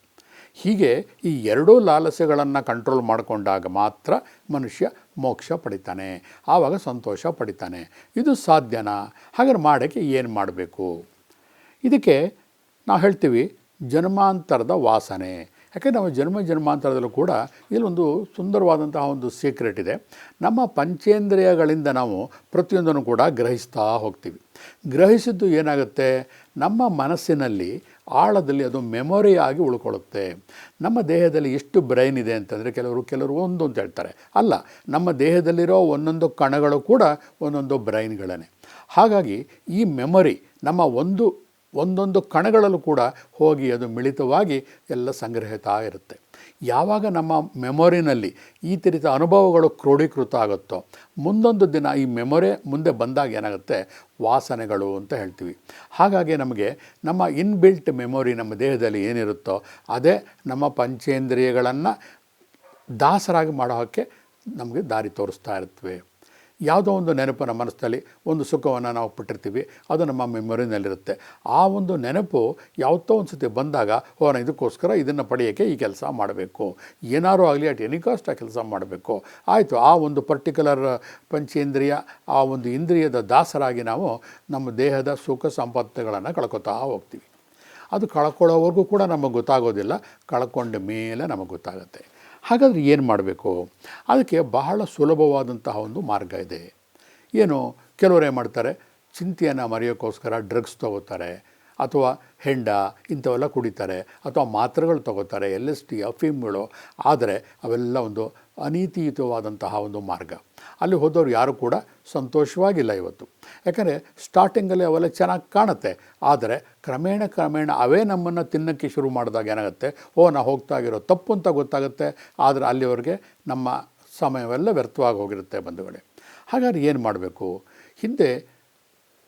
ಹೀಗೆ ಈ ಎರಡೂ ಲಾಲಸೆಗಳನ್ನು ಕಂಟ್ರೋಲ್ ಮಾಡಿಕೊಂಡಾಗ ಮಾತ್ರ ಮನುಷ್ಯ ಮೋಕ್ಷ ಪಡಿತಾನೆ. ಆವಾಗ ಸಂತೋಷ ಪಡಿತಾನೆ. ಇದು ಸಾಧ್ಯನಾ? ಹಾಗಾದ್ರೆ ಮಾಡೋಕ್ಕೆ ಏನು ಮಾಡಬೇಕು? ಇದಕ್ಕೆ ನಾವು ಹೇಳ್ತೀವಿ ಜನ್ಮಾಂತರದ ವಾಸನೆ. ಯಾಕೆಂದರೆ ನಾವು ಜನ್ಮ ಜನ್ಮಾಂತರದಲ್ಲೂ ಕೂಡ ಇಲ್ಲೊಂದು ಸುಂದರವಾದಂತಹ ಒಂದು ಸೀಕ್ರೆಟ್ ಇದೆ. ನಮ್ಮ ಪಂಚೇಂದ್ರಿಯಗಳಿಂದ ನಾವು ಪ್ರತಿಯೊಂದನ್ನು ಕೂಡ ಗ್ರಹಿಸ್ತಾ ಹೋಗ್ತೀವಿ. ಗ್ರಹಿಸಿದ್ದು ಏನಾಗುತ್ತೆ? ನಮ್ಮ ಮನಸ್ಸಿನಲ್ಲಿ ಆಳದಲ್ಲಿ ಅದು ಮೆಮೊರಿ ಆಗಿ ಉಳ್ಕೊಳ್ಳುತ್ತೆ. ನಮ್ಮ ದೇಹದಲ್ಲಿ ಎಷ್ಟು ಬ್ರೈನ್ ಇದೆ ಅಂತಂದರೆ ಕೆಲವರು ಕೆಲವರು ಒಂದು ಅಂತ ಹೇಳ್ತಾರೆ. ಅಲ್ಲ, ನಮ್ಮ ದೇಹದಲ್ಲಿರೋ ಒಂದೊಂದು ಕಣಗಳು ಕೂಡ ಒಂದೊಂದು ಬ್ರೈನ್ಗಳೇ ಹಾಗಾಗಿ ಈ ಮೆಮೊರಿ ನಮ್ಮ ಒಂದು, ಒಂದೊಂದು ಕಣಗಳಲ್ಲೂ ಕೂಡ ಹೋಗಿ ಅದು ಮಿಳಿತವಾಗಿ ಎಲ್ಲ ಸಂಗ್ರಹಿತಾ ಇರುತ್ತೆ. ಯಾವಾಗ ನಮ್ಮ ಮೆಮೊರಿನಲ್ಲಿ ಈ ರೀತಿಯ ಅನುಭವಗಳು ಕ್ರೋಢೀಕೃತ ಆಗುತ್ತೋ, ಮುಂದೊಂದು ದಿನ ಈ ಮೆಮೊರಿ ಮುಂದೆ ಬಂದಾಗ ಏನಾಗುತ್ತೆ? ವಾಸನೆಗಳು ಅಂತ ಹೇಳ್ತೀವಿ. ಹಾಗಾಗಿ ನಮಗೆ ನಮ್ಮ ಇನ್ಬಿಲ್ಟ್ ಮೆಮೊರಿ ನಮ್ಮ ದೇಹದಲ್ಲಿ ಏನಿರುತ್ತೋ, ಅದೇ ನಮ್ಮ ಪಂಚೇಂದ್ರಿಯಗಳನ್ನು ದಾಸರಾಗಿ ಮಾಡೋಕ್ಕೆ ನಮಗೆ ದಾರಿ ತೋರಿಸ್ತಾ ಇರ್ತವೆ. ಯಾವುದೋ ಒಂದು ನೆನಪು ನಮ್ಮ ಮನಸ್ಸಲ್ಲಿ, ಒಂದು ಸುಖವನ್ನು ನಾವು ಪಟ್ಟಿರ್ತೀವಿ, ಅದು ನಮ್ಮ ಮೆಮೊರಿನಲ್ಲಿರುತ್ತೆ. ಆ ಒಂದು ನೆನಪು ಯಾವತ್ತೋ ಒಂದು ಸತಿ ಬಂದಾಗ, ಓ ಇದಕ್ಕೋಸ್ಕರ ಇದನ್ನು ಪಡೆಯೋಕ್ಕೆ ಈ ಕೆಲಸ ಮಾಡಬೇಕು. ಏನಾದರೂ ಆಗಲಿ, ಅಟ್ ಎನಿ ಕಾಸ್ಟ್ ಆ ಕೆಲಸ ಮಾಡಬೇಕು. ಆಯಿತು, ಆ ಒಂದು ಪರ್ಟಿಕ್ಯುಲರ್ ಪಂಚೇಂದ್ರಿಯ, ಆ ಒಂದು ಇಂದ್ರಿಯದ ದಾಸರಾಗಿ ನಾವು ನಮ್ಮ ದೇಹದ ಸುಖ ಸಂಪತ್ತುಗಳನ್ನು ಕಳ್ಕೊತಾ ಹೋಗ್ತೀವಿ. ಅದು ಕಳ್ಕೊಳ್ಳೋವರೆಗೂ ಕೂಡ ನಮಗೆ ಗೊತ್ತಾಗೋದಿಲ್ಲ, ಕಳ್ಕೊಂಡ ಮೇಲೆ ನಮಗೆ ಗೊತ್ತಾಗುತ್ತೆ. ಹಾಗಾದರೆ ಏನು ಮಾಡಬೇಕು? ಅದಕ್ಕೆ ಬಹಳ ಸುಲಭವಾದಂತಹ ಒಂದು ಮಾರ್ಗ ಇದೆ. ಏನು? ಕೆಲವರು ಏನು ಮಾಡ್ತಾರೆ? ಚಿಂತೆಯನ್ನು ಮರೆಯೋಕ್ಕೋಸ್ಕರ ಡ್ರಗ್ಸ್ ತಗೋತಾರೆ, ಅಥವಾ ಹೆಂಡ ಇಂಥವೆಲ್ಲ ಕುಡಿತಾರೆ, ಅಥವಾ ಮಾತ್ರೆಗಳು ತಗೋತಾರೆ ಎಲ್ ಎಸ್ ಟಿ ಅಫೀಮ್ಗಳು ಆದರೆ ಅವೆಲ್ಲ ಒಂದು ಅನೀತಿಯುತವಾದಂತಹ ಒಂದು ಮಾರ್ಗ. ಅಲ್ಲಿ ಹೋದವರು ಯಾರು ಕೂಡ ಸಂತೋಷವಾಗಿಲ್ಲ ಇವತ್ತು. ಯಾಕಂದರೆ ಸ್ಟಾರ್ಟಿಂಗಲ್ಲಿ ಅವೆಲ್ಲ ಚೆನ್ನಾಗಿ ಕಾಣುತ್ತೆ. ಆದರೆ ಕ್ರಮೇಣ ಕ್ರಮೇಣ ಅವೇ ನಮ್ಮನ್ನು ತಿನ್ನೋಕ್ಕೆ ಶುರು ಮಾಡಿದಾಗ ಏನಾಗುತ್ತೆ? ಓ, ನಾ ಹೋಗ್ತಾ ಇರೋ ತಪ್ಪು ಅಂತ ಗೊತ್ತಾಗುತ್ತೆ. ಆದರೆ ಅಲ್ಲಿವರೆಗೆ ನಮ್ಮ ಸಮಯವೆಲ್ಲ ವ್ಯರ್ಥವಾಗಿ ಹೋಗಿರುತ್ತೆ ಬಂಧುಗಳೇ. ಹಾಗಾದ್ರೆ ಏನು ಮಾಡಬೇಕು? ಹಿಂದೆ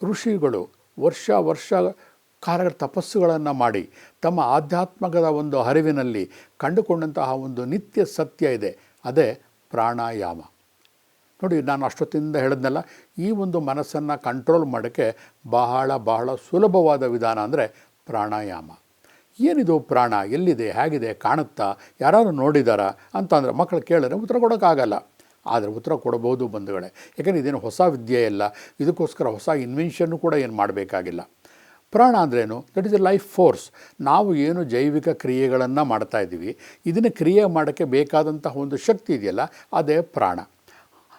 ಋಷಿಗಳು ವರ್ಷ ವರ್ಷ ಕಾಲ ತಪಸ್ಸುಗಳನ್ನು ಮಾಡಿ ತಮ್ಮ ಆಧ್ಯಾತ್ಮಕದ ಒಂದು ಅರಿವಿನಲ್ಲಿ ಕಂಡುಕೊಂಡಂತಹ ಒಂದು ನಿತ್ಯ ಸತ್ಯ ಇದೆ. ಅದೇ ಪ್ರಾಣಾಯಾಮ. ನೋಡಿ, ನಾನು ಅಷ್ಟೊತ್ತಿಂದ ಹೇಳಿದ್ನಲ್ಲ, ಈ ಒಂದು ಮನಸ್ಸನ್ನು ಕಂಟ್ರೋಲ್ ಮಾಡೋಕ್ಕೆ ಬಹಳ ಬಹಳ ಸುಲಭವಾದ ವಿಧಾನ ಅಂದರೆ ಪ್ರಾಣಾಯಾಮ. ಏನಿದು ಪ್ರಾಣ? ಎಲ್ಲಿದೆ? ಹೇಗಿದೆ? ಕಾಣುತ್ತಾ? ಯಾರು ನೋಡಿದಾರಾ? ಅಂತ ಅಂದರೆ ಮಕ್ಕಳು ಕೇಳಿದ್ರೆ ಉತ್ತರ ಕೊಡೋಕ್ಕಾಗಲ್ಲ. ಆದರೆ ಉತ್ತರ ಕೊಡಬಹುದು ಬಂಧುಗಳೇ. ಯಾಕೆಂದರೆ ಇದೇನು ಹೊಸ ವಿದ್ಯೆ ಇಲ್ಲ ಇದಕ್ಕೋಸ್ಕರ ಹೊಸ ಇನ್ವೆನ್ಷನ್ನು ಕೂಡ ಏನು ಮಾಡಬೇಕಾಗಿಲ್ಲ. ಪ್ರಾಣ ಅಂದ್ರೇನು? That is a life force ನಾವು ಏನು ಜೈವಿಕ ಕ್ರಿಯೆಗಳನ್ನು ಮಾಡ್ತಾ ಇದ್ದೀವಿ, ಇದನ್ನು ಕ್ರಿಯೆ ಮಾಡೋಕ್ಕೆ ಬೇಕಾದಂತಹ ಒಂದು ಶಕ್ತಿ ಇದೆಯಲ್ಲ, ಅದೇ ಪ್ರಾಣ.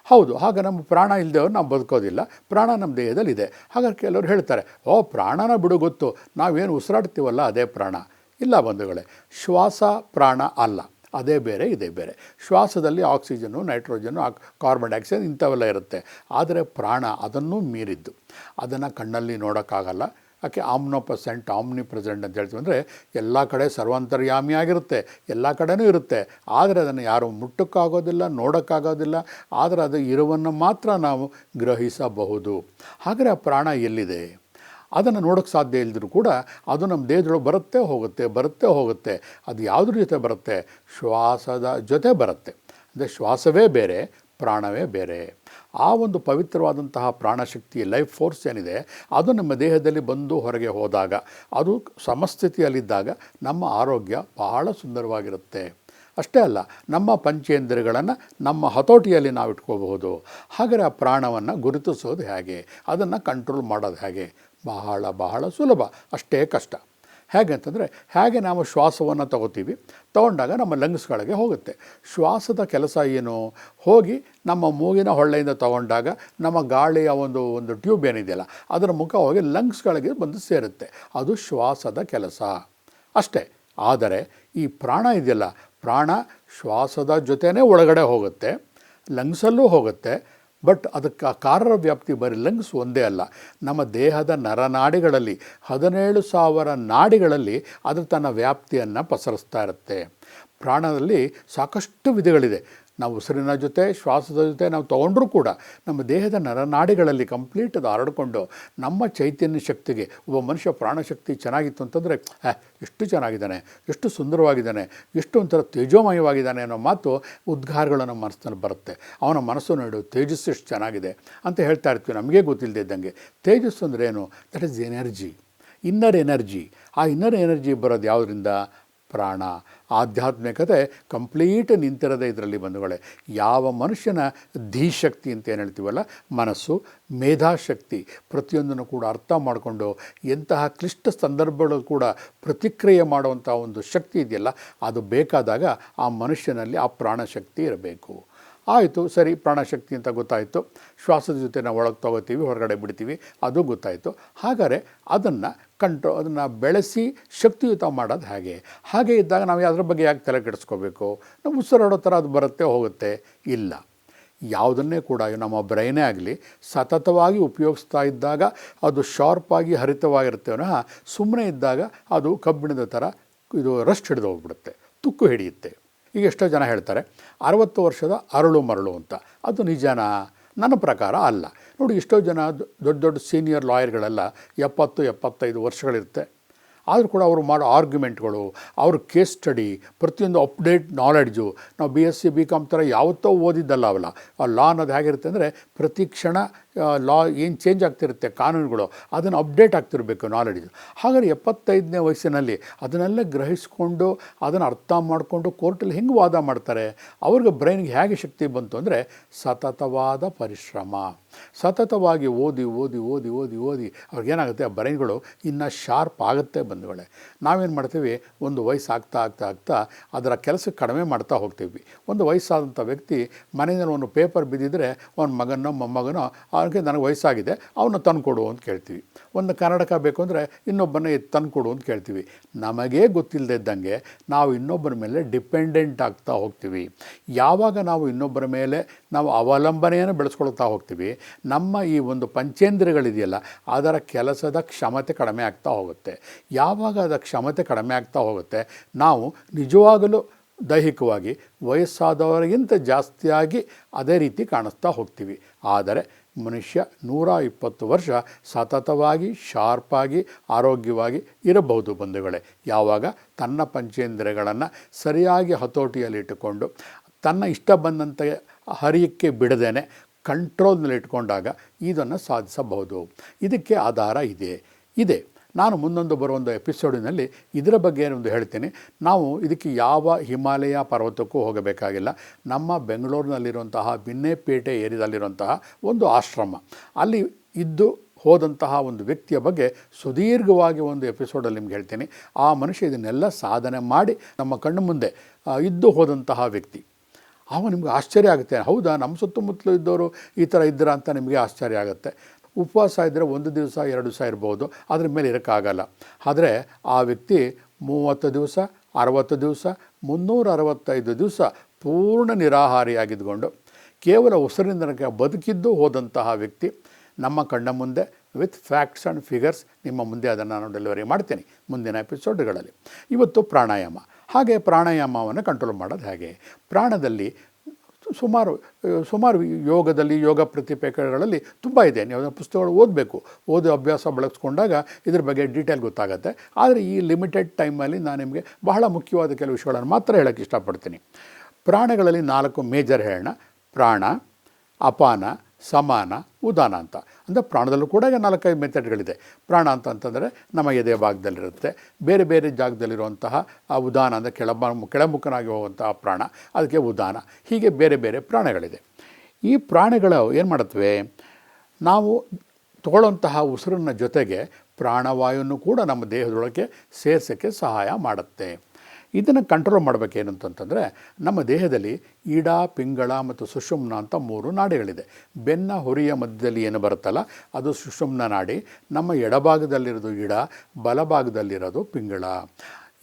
ಹೌದು ಹಾಗೆ ನಮ್ಮ ಪ್ರಾಣ ಇಲ್ಲದವ್ರು ನಾವು ಬದುಕೋದಿಲ್ಲ, ಪ್ರಾಣ ನಮ್ಮ ದೇಹದಲ್ಲಿದೆ. ಹಾಗಾಗಿ ಕೆಲವರು ಹೇಳ್ತಾರೆ, ಓ, ಪ್ರಾಣನ ಬಿಡು ಗೊತ್ತು, ನಾವೇನು ಉಸಿರಾಡ್ತೀವಲ್ಲ ಅದೇ ಪ್ರಾಣ. ಇಲ್ಲ ಬಂಧುಗಳೇ, ಶ್ವಾಸ ಪ್ರಾಣ ಅಲ್ಲ, ಅದೇ ಬೇರೆ, ಇದೇ ಬೇರೆ. ಶ್ವಾಸದಲ್ಲಿ ಆಕ್ಸಿಜನ್ನು ನೈಟ್ರೋಜನ್ನು ಕಾರ್ಬನ್ ಡೈಆಕ್ಸೈಡ್ ಇಂಥವೆಲ್ಲ ಇರುತ್ತೆ. ಆದರೆ ಪ್ರಾಣ ಅದನ್ನು ಮೀರಿದ್ದು. ಅದನ್ನು ಕಣ್ಣಲ್ಲಿ ನೋಡೋಕ್ಕಾಗಲ್ಲ ಯಾಕೆ ಆಮ್ನೋ ಪರ್ಸೆಂಟ್, ಆಮ್ನಿ ಪ್ರೆಸೆಂಟ್ ಅಂತ ಹೇಳ್ತೀವಿ ಅಂದರೆ ಎಲ್ಲ ಕಡೆ ಸರ್ವಾಂತರ್ಯಾಮಿಯಾಗಿರುತ್ತೆ ಎಲ್ಲ ಕಡೆನೂ ಇರುತ್ತೆ. ಆದರೆ ಅದನ್ನು ಯಾರು ಮುಟ್ಟಕ್ಕಾಗೋದಿಲ್ಲ, ನೋಡೋಕ್ಕಾಗೋದಿಲ್ಲ. ಆದರೆ ಅದು ಇರುವನ್ನು ಮಾತ್ರ ನಾವು ಗ್ರಹಿಸಬಹುದು. ಹಾಗರೆ ಆ ಪ್ರಾಣ ಎಲ್ಲಿದೆ? ಅದನ್ನು ನೋಡೋಕ್ಕೆ ಸಾಧ್ಯ ಇಲ್ಲದರೂ ಕೂಡ ಅದು ನಮ್ಮ ದೇಹದೊಳಗೆ ಬರುತ್ತೆ ಹೋಗುತ್ತೆ ಬರುತ್ತೆ ಹೋಗುತ್ತೆ. ಅದು ಯಾವುದ್ರ ಜೊತೆ ಬರುತ್ತೆ? ಶ್ವಾಸದ ಜೊತೆ ಬರುತ್ತೆ. ಅಂದರೆ ಶ್ವಾಸವೇ ಬೇರೆ ಪ್ರಾಣವೇ ಬೇರೆ. ಆ ಒಂದು ಪವಿತ್ರವಾದಂತಹ ಪ್ರಾಣಶಕ್ತಿ ಲೈಫ್ ಫೋರ್ಸ್ ಏನಿದೆ, ಅದು ನಮ್ಮ ದೇಹದಲ್ಲಿ ಬಂದು ಹೊರಗೆ ಹೋದಾಗ, ಅದು ಸಮಸ್ಥಿತಿಯಲ್ಲಿದ್ದಾಗ ನಮ್ಮ ಆರೋಗ್ಯ ಬಹಳ ಸುಂದರವಾಗಿರುತ್ತೆ. ಅಷ್ಟೇ ಅಲ್ಲ, ನಮ್ಮ ಪಂಚೇಂದ್ರಿಯಗಳನ್ನು ನಮ್ಮ ಹತೋಟಿಯಲ್ಲಿ ನಾವು ಇಟ್ಕೋಬಹುದು. ಹಾಗಾದರೆ ಆ ಪ್ರಾಣವನ್ನು ಗುರುತಿಸೋದು ಹೇಗೆ? ಅದನ್ನು ಕಂಟ್ರೋಲ್ ಮಾಡೋದು ಹೇಗೆ? ಬಹಳ ಬಹಳ ಸುಲಭ. ಅಷ್ಟೇ ಕಷ್ಟ. ಹೇಗೆ ಅಂತಂದರೆ, ಹೇಗೆ ನಾವು ಶ್ವಾಸವನ್ನು ತಗೋತೀವಿ, ತಗೊಂಡಾಗ ನಮ್ಮ ಲಂಗ್ಸ್ಗಳಿಗೆ ಹೋಗುತ್ತೆ. ಶ್ವಾಸದ ಕೆಲಸ ಏನು? ಹೋಗಿ ನಮ್ಮ ಮೂಗಿನ ಹೊಳ್ಳೆಯಿಂದ ತಗೊಂಡಾಗ ನಮ್ಮ ಗಾಳಿಯ ಒಂದು ಒಂದು ಟ್ಯೂಬ್ ಏನಿದೆಯಲ್ಲ, ಅದರ ಮುಖ ಹೋಗಿ ಲಂಗ್ಸ್ಗಳಿಗೆ ಬಂದು ಸೇರುತ್ತೆ. ಅದು ಶ್ವಾಸದ ಕೆಲಸ. ಅಷ್ಟೇ. ಆದರೆ ಈ ಪ್ರಾಣ ಇದೆಯಲ್ಲ, ಪ್ರಾಣ ಶ್ವಾಸದ ಜೊತೆನೇ ಒಳಗಡೆ ಹೋಗುತ್ತೆ ಲಂಗ್ಸಲ್ಲೂ ಹೋಗುತ್ತೆ ಬಟ್ ಅದಕ್ಕೆ ಕಾರರ ವ್ಯಾಪ್ತಿ ಬರೀ ಲಂಗ್ಸ್ ಒಂದೇ ಅಲ್ಲ. ನಮ್ಮ ದೇಹದ ನರನಾಡಿಗಳಲ್ಲಿ ಹದಿನೇಳು ಸಾವಿರ ನಾಡಿಗಳಲ್ಲಿ ಅದು ತನ್ನ ವ್ಯಾಪ್ತಿಯನ್ನು ಪಸರಿಸ್ತಾ ಇರುತ್ತೆ. ಪ್ರಾಣದಲ್ಲಿ ಸಾಕಷ್ಟು ವಿಧಗಳಿದೆ. ನಾವು ಉಸಿರಿನ ಜೊತೆ, ಶ್ವಾಸದ ಜೊತೆ ನಾವು ತೊಗೊಂಡ್ರೂ ಕೂಡ ನಮ್ಮ ದೇಹದ ನರನಾಡಿಗಳಲ್ಲಿ ಕಂಪ್ಲೀಟ್ ಅದು ಹರಡಿಕೊಂಡು ನಮ್ಮ ಚೈತನ್ಯ ಶಕ್ತಿಗೆ, ಒಬ್ಬ ಮನುಷ್ಯ ಪ್ರಾಣಶಕ್ತಿ ಚೆನ್ನಾಗಿತ್ತು ಅಂತಂದರೆ ಎಷ್ಟು ಚೆನ್ನಾಗಿದ್ದಾನೆ, ಎಷ್ಟು ಸುಂದರವಾಗಿದ್ದಾನೆ, ಎಷ್ಟು ಒಂಥರ ತೇಜೋಮಯವಾಗಿದ್ದಾನೆ ಅನ್ನೋ ಮಾತು ಉದ್ಗಾರಗಳು ನಮ್ಮ ಮನಸ್ಸಿನಲ್ಲಿ ಬರುತ್ತೆ. ಅವನ ಮನಸ್ಸು ನೋಡು, ತೇಜಸ್ಸು ಎಷ್ಟು ಚೆನ್ನಾಗಿದೆ ಅಂತ ಹೇಳ್ತಾ ಇರ್ತೀವಿ. ನಮಗೆ ಗೊತ್ತಿಲ್ಲದೆ ಇದ್ದಂಗೆ. ತೇಜಸ್ಸು ಅಂದರೆ ಏನು? That is energy inner energy ಆ ಇನ್ನರ್ ಎನರ್ಜಿ ಬರೋದು ಯಾವುದರಿಂದ? ಪ್ರಾಣ. ಆಧ್ಯಾತ್ಮಿಕತೆ ಕಂಪ್ಲೀಟ್ ನಿಂತಿರದೆ ಇದರಲ್ಲಿ ಬಂಧುಗಳೇ. ಯಾವ ಮನುಷ್ಯನ ಧೀಶಕ್ತಿ ಅಂತ ಏನು ಹೇಳ್ತೀವಲ್ಲ, ಮನಸ್ಸು, ಮೇಧಾಶಕ್ತಿ ಪ್ರತಿಯೊಂದನ್ನು ಕೂಡ ಅರ್ಥ ಮಾಡಿಕೊಂಡು ಎಂತಹ ಕ್ಲಿಷ್ಟ ಸಂದರ್ಭಗಳು ಕೂಡ ಪ್ರತಿಕ್ರಿಯೆ ಮಾಡುವಂಥ ಒಂದು ಶಕ್ತಿ ಇದೆಯಲ್ಲ, ಅದು ಬೇಕಾದಾಗ ಆ ಮನುಷ್ಯನಲ್ಲಿ ಆ ಪ್ರಾಣಶಕ್ತಿ ಇರಬೇಕು. ಆಯಿತು, ಸರಿ, ಪ್ರಾಣಶಕ್ತಿ ಅಂತ ಗೊತ್ತಾಯಿತು. ಶ್ವಾಸದ ಜೊತೆ ನಾವು ಒಳಗೆ ತಗೋತೀವಿ, ಹೊರಗಡೆ ಬಿಡ್ತೀವಿ, ಅದು ಗೊತ್ತಾಯಿತು. ಹಾಗಾದರೆ ಅದನ್ನು ಕಂಟ್ರೋ, ಅದನ್ನು ಬೆಳೆಸಿ ಶಕ್ತಿಯುತ ಮಾಡೋದು ಹಾಗೆ. ಹಾಗೆ ಇದ್ದಾಗ ನಾವು ಯಾವುದ್ರ ಬಗ್ಗೆ ಯಾಕೆ ತಲೆ ಕೆಡಿಸ್ಕೋಬೇಕು? ನಾವು ಉಸಿರಾಡೋ ಥರ ಅದು ಬರುತ್ತೆ, ಹೋಗುತ್ತೆ. ಇಲ್ಲ. ಯಾವುದನ್ನೇ ಕೂಡ ನಮ್ಮ ಬ್ರೈನೇ ಆಗಲಿ, ಸತತವಾಗಿ ಉಪಯೋಗಿಸ್ತಾ ಇದ್ದಾಗ ಅದು ಶಾರ್ಪಾಗಿ ಹರಿತವಾಗಿರುತ್ತೆ ಸುಮ್ಮನೆ ಇದ್ದಾಗ ಅದು ಕಬ್ಬಿಣದ ಥರ ಇದು ರಸ್ಟ್ ಹಿಡಿದು ಹೋಗ್ಬಿಡುತ್ತೆ. ತುಕ್ಕು ಹಿಡಿಯುತ್ತೆ. ಈಗ ಎಷ್ಟೋ ಜನ ಹೇಳ್ತಾರೆ, ಅರವತ್ತು ವರ್ಷದ ಅರಳು ಮರಳು ಅಂತ. ಅದು ನಿಜನಾ? ನನ್ನ ಪ್ರಕಾರ ಅಲ್ಲ. ನೋಡಿ, ಎಷ್ಟೋ ಜನ ದೊಡ್ಡ ದೊಡ್ಡ ಸೀನಿಯರ್ ಲಾಯರ್ಗಳೆಲ್ಲ ಎಪ್ಪತ್ತು, ಎಪ್ಪತ್ತೈದು ವರ್ಷಗಳಿರುತ್ತೆ. ಆದರೂ ಕೂಡ ಅವರು ಮಾಡೋ ಆರ್ಗ್ಯುಮೆಂಟ್ಗಳು, ಅವ್ರ ಕೇಸ್ ಸ್ಟಡಿ, ಪ್ರತಿಯೊಂದು ಅಪ್ಡೇಟ್ ನಾಲೆಡ್ಜು, ನಾವು B S C B Com ಥರ ಯಾವತ್ತೋ ಓದಿದ್ದಲ್ಲ ಅವಲ್ಲ ಆ ಲಾ ಅನ್ನೋದು ಹೇಗಿರುತ್ತೆ ಅಂದರೆ, ಪ್ರತಿ ಕ್ಷಣ ಲಾ ಏನು ಚೇಂಜ್ ಆಗ್ತಿರುತ್ತೆ, ಕಾನೂನುಗಳು, ಅದನ್ನು ಅಪ್ಡೇಟ್ ಆಗ್ತಿರಬೇಕು ನಾಲೆಡ್ಜ್ ಹಾಗಾದ್ರೆ ಎಪ್ಪತ್ತೈದನೇ ವಯಸ್ಸಿನಲ್ಲಿ ಅದನ್ನೆಲ್ಲ ಗ್ರಹಿಸ್ಕೊಂಡು, ಅದನ್ನು ಅರ್ಥ ಮಾಡಿಕೊಂಡು ಕೋರ್ಟಲ್ಲಿ ಹೆಂಗೆ ವಾದ ಮಾಡ್ತಾರೆ? ಅವ್ರಿಗೆ ಬ್ರೈನ್ಗೆ ಹೇಗೆ ಶಕ್ತಿ ಬಂತು ಅಂದರೆ ಸತತವಾದ ಪರಿಶ್ರಮ. ಸತತವಾಗಿ ಓದಿ ಓದಿ ಓದಿ ಓದಿ ಓದಿ ಅವ್ರಿಗೇನಾಗುತ್ತೆ ಆ ಬ್ರೈನ್ಗಳು ಇನ್ನೂ ಶಾರ್ಪ್ ಆಗುತ್ತೆ ಬಂಧುಗಳೇ ನಾವೇನು ಮಾಡ್ತೀವಿ? ಒಂದು ವಯಸ್ಸು ಆಗ್ತಾ ಆಗ್ತಾ ಆಗ್ತಾ ಅದರ ಕೆಲಸ ಕಡಿಮೆ ಮಾಡ್ತಾ ಹೋಗ್ತೀವಿ. ಒಂದು ವಯಸ್ಸಾದಂಥ ವ್ಯಕ್ತಿ ಮನೆಯಲ್ಲಿ ಒಂದು ಪೇಪರ್ ಬಿದ್ದಿದ್ರೆ ಅವನ ಮಗನೋ, ಮೊಮ್ಮಗನೋ ಅವನಿಗೆ ನನಗೆ ವಯಸ್ಸಾಗಿದೆ ಅವನ್ನ ತಂದುಕೊಡು ಅಂತ ಕೇಳ್ತೀವಿ. ಒಂದು ಕನ್ನಡಕ ಬೇಕು ಅಂದರೆ ಇನ್ನೊಬ್ಬನ ತಂದುಕೊಡು ಅಂತ ಕೇಳ್ತೀವಿ. ನಮಗೇ ಗೊತ್ತಿಲ್ಲದೆ ಇದ್ದಂಗೆ ನಾವು ಇನ್ನೊಬ್ಬರ ಮೇಲೆ ಡಿಪೆಂಡೆಂಟ್ ಆಗ್ತಾ ಹೋಗ್ತೀವಿ. ಯಾವಾಗ ನಾವು ಇನ್ನೊಬ್ಬರ ಮೇಲೆ ನಾವು ಅವಲಂಬನೆಯನ್ನು ಬೆಳೆಸ್ಕೊಳ್ತಾ ಹೋಗ್ತೀವಿ, ನಮ್ಮ ಈ ಒಂದು ಪಂಚೇಂದ್ರಿಯಗಳಿದೆಯಲ್ಲ, ಅದರ ಕೆಲಸದ ಕ್ಷಮತೆ ಕಡಿಮೆ ಆಗ್ತಾ ಹೋಗುತ್ತೆ. ಯಾವಾಗ ಅದರ ಕ್ಷಮತೆ ಕಡಿಮೆ ಆಗ್ತಾ ಹೋಗುತ್ತೆ, ನಾವು ನಿಜವಾಗಲೂ ದೈಹಿಕವಾಗಿ ವಯಸ್ಸಾದವರಿಗಿಂತ ಜಾಸ್ತಿಯಾಗಿ ಅದೇ ರೀತಿ ಕಾಣಿಸ್ತಾ ಹೋಗ್ತೀವಿ. ಆದರೆ ಮನುಷ್ಯ ನೂರ ಇಪ್ಪತ್ತು ವರ್ಷ ಸತತವಾಗಿ, ಶಾರ್ಪಾಗಿ, ಆರೋಗ್ಯವಾಗಿ ಇರಬಹುದು ಬಂಧುಗಳೇ. ಯಾವಾಗ? ತನ್ನ ಪಂಚೇಂದ್ರಿಯಗಳನ್ನು ಸರಿಯಾಗಿ ಹತೋಟಿಯಲ್ಲಿಟ್ಟುಕೊಂಡು ತನ್ನ ಇಷ್ಟ ಬಂದಂತೆ ಹರಿಯಕ್ಕೆ ಬಿಡದೇನೆ ಕಂಟ್ರೋಲ್ನಲ್ಲಿ ಇಟ್ಕೊಂಡಾಗ ಇದನ್ನು ಸಾಧಿಸಬಹುದು. ಇದಕ್ಕೆ ಆಧಾರ ಇದೆ. ಇದೆ. ನಾನು ಮುಂದೊಂದು ಬರುವೊಂದು ಎಪಿಸೋಡಿನಲ್ಲಿ ಇದರ ಬಗ್ಗೆ ಒಂದು ಹೇಳ್ತೀನಿ. ನಾವು ಇದಕ್ಕೆ ಯಾವ ಹಿಮಾಲಯ ಪರ್ವತಕ್ಕೂ ಹೋಗಬೇಕಾಗಿಲ್ಲ. ನಮ್ಮ ಬೆಂಗಳೂರಿನಲ್ಲಿರುವಂತಹ ಬಿನ್ನೆಪೇಟೆ ಏರಿಯಾದಲ್ಲಿರುವಂತಹ ಒಂದು ಆಶ್ರಮ. ಅಲ್ಲಿ ಇದ್ದು ಹೋದಂತಹ ಒಂದು ವ್ಯಕ್ತಿಯ ಬಗ್ಗೆ ಸುದೀರ್ಘವಾಗಿ ಒಂದು ಎಪಿಸೋಡಲ್ಲಿ ನಿಮ್ಗೆ ಹೇಳ್ತೀನಿ. ಆ ಮನುಷ್ಯ ಇದನ್ನೆಲ್ಲ ಸಾಧನೆ ಮಾಡಿ ನಮ್ಮ ಕಣ್ಣು ಮುಂದೆ ಇದ್ದು ಹೋದಂತಹ ವ್ಯಕ್ತಿ. ಆ ನಿಮ್ಗೆ ಆಶ್ಚರ್ಯ ಆಗುತ್ತೆ. ಹೌದಾ, ನಮ್ಮ ಸುತ್ತಮುತ್ತಲೂ ಇದ್ದವರು ಈ ಥರ ಇದ್ದೀರಾ ಅಂತ ನಿಮಗೆ ಆಶ್ಚರ್ಯ ಆಗುತ್ತೆ. ಉಪವಾಸ ಇದ್ದರೆ ಒಂದು ದಿವಸ, ಎರಡು ದಿವಸ ಇರ್ಬೋದು. ಅದ್ರ ಮೇಲೆ ಇರೋಕ್ಕಾಗಲ್ಲ. ಆದರೆ ಆ ವ್ಯಕ್ತಿ ಮೂವತ್ತು ದಿವಸ, ಅರವತ್ತು ದಿವಸ ಮುನ್ನೂರ ಅರವತ್ತೈದು ದಿವಸ ಪೂರ್ಣ ನಿರಾಹಾರಿಯಾಗಿದ್ದುಕೊಂಡು ಕೇವಲ ಉಸಿರಿನಿಂದ ಬದುಕಿದ್ದು ಹೋದಂತಹ ವ್ಯಕ್ತಿ ನಮ್ಮ ಕಣ್ಣ ಮುಂದೆ ವಿತ್ ಫ್ಯಾಕ್ಟ್ಸ್ ಆ್ಯಂಡ್ ಫಿಗರ್ಸ್ ನಿಮ್ಮ ಮುಂದೆ ಅದನ್ನು ನಾನು ಡೆಲಿವರಿ ಮಾಡ್ತೀನಿ ಮುಂದಿನ ಎಪಿಸೋಡ್ಗಳಲ್ಲಿ ಇವತ್ತು ಪ್ರಾಣಾಯಾಮ. ಹಾಗೆ ಪ್ರಾಣಾಯಾಮವನ್ನು ಕಂಟ್ರೋಲ್ ಮಾಡೋದು ಹೇಗೆ? ಪ್ರಾಣದಲ್ಲಿ ಸುಮಾರು ಸುಮಾರು ಯೋಗದಲ್ಲಿ, ಯೋಗ ಪ್ರತಿಪೇಕಗಳಲ್ಲಿ ತುಂಬ ಇದೆ. ನೀವು ಪುಸ್ತಕಗಳು ಓದಬೇಕು. ಓದೋ ಅಭ್ಯಾಸ ಬಳಸ್ಕೊಂಡಾಗ ಇದ್ರ ಬಗ್ಗೆ ಡೀಟೇಲ್ ಗೊತ್ತಾಗುತ್ತೆ. ಆದರೆ ಈ ಲಿಮಿಟೆಡ್ ಟೈಮಲ್ಲಿ ನಾನು ನಿಮಗೆ ಬಹಳ ಮುಖ್ಯವಾದ ಕೆಲವು ವಿಷಯಗಳನ್ನು ಮಾತ್ರ ಹೇಳೋಕ್ಕೆ ಇಷ್ಟಪಡ್ತೀನಿ. ಪ್ರಾಣಗಳಲ್ಲಿ ನಾಲ್ಕು ಮೇಜರ್ ಹೇಳೋಣ. ಪ್ರಾಣ, ಅಪಾನ, ಸಮಾನ, ಉದಾನ ಅಂತ. ಅಂದರೆ ಪ್ರಾಣದಲ್ಲೂ ಕೂಡ ಈಗ ನಾಲ್ಕೈದು ಮೆಥಡ್ಗಳಿದೆ. ಪ್ರಾಣ ಅಂತ ಅಂತಂದರೆ ನಮ್ಮ ಎದೆ ಭಾಗದಲ್ಲಿರುತ್ತೆ. ಬೇರೆ ಬೇರೆ ಜಾಗದಲ್ಲಿರುವಂತಹ ಆ ಉದಾನ ಅಂದರೆ ಕೆಳಬ ಕೆಳಮುಖನಾಗಿ ಹೋಗುವಂತಹ ಪ್ರಾಣ, ಅದಕ್ಕೆ ಉದಾನ. ಹೀಗೆ ಬೇರೆ ಬೇರೆ ಪ್ರಾಣಗಳಿದೆ. ಈ ಪ್ರಾಣಿಗಳು ಏನು ಮಾಡುತ್ತವೆ? ನಾವು ತಗೊಳ್ಳೋಂತಹ ಉಸಿರಿನ ಜೊತೆಗೆ ಪ್ರಾಣವಾಯುವನ್ನು ಕೂಡ ನಮ್ಮ ದೇಹದೊಳಗೆ ಸೇರ್ಸೋಕ್ಕೆ ಸಹಾಯ ಮಾಡುತ್ತೆ. ಇದನ್ನು ಕಂಟ್ರೋಲ್ ಮಾಡಬೇಕೇನು ಅಂತಂತಂದರೆ ನಮ್ಮ ದೇಹದಲ್ಲಿ ಈಡ, ಪಿಂಗಳ ಮತ್ತು ಸುಷುಮ್ನ ಅಂತ ಮೂರು ನಾಡಿಗಳಿದೆ. ಬೆನ್ನ, ಹೊರಿಯ ಮಧ್ಯದಲ್ಲಿ ಏನು ಬರುತ್ತಲ್ಲ, ಅದು ಸುಷುಮ್ನ ನಾಡಿ. ನಮ್ಮ ಎಡಭಾಗದಲ್ಲಿರೋದು ಇಡ ಬಲಭಾಗದಲ್ಲಿರೋದು ಪಿಂಗಳ.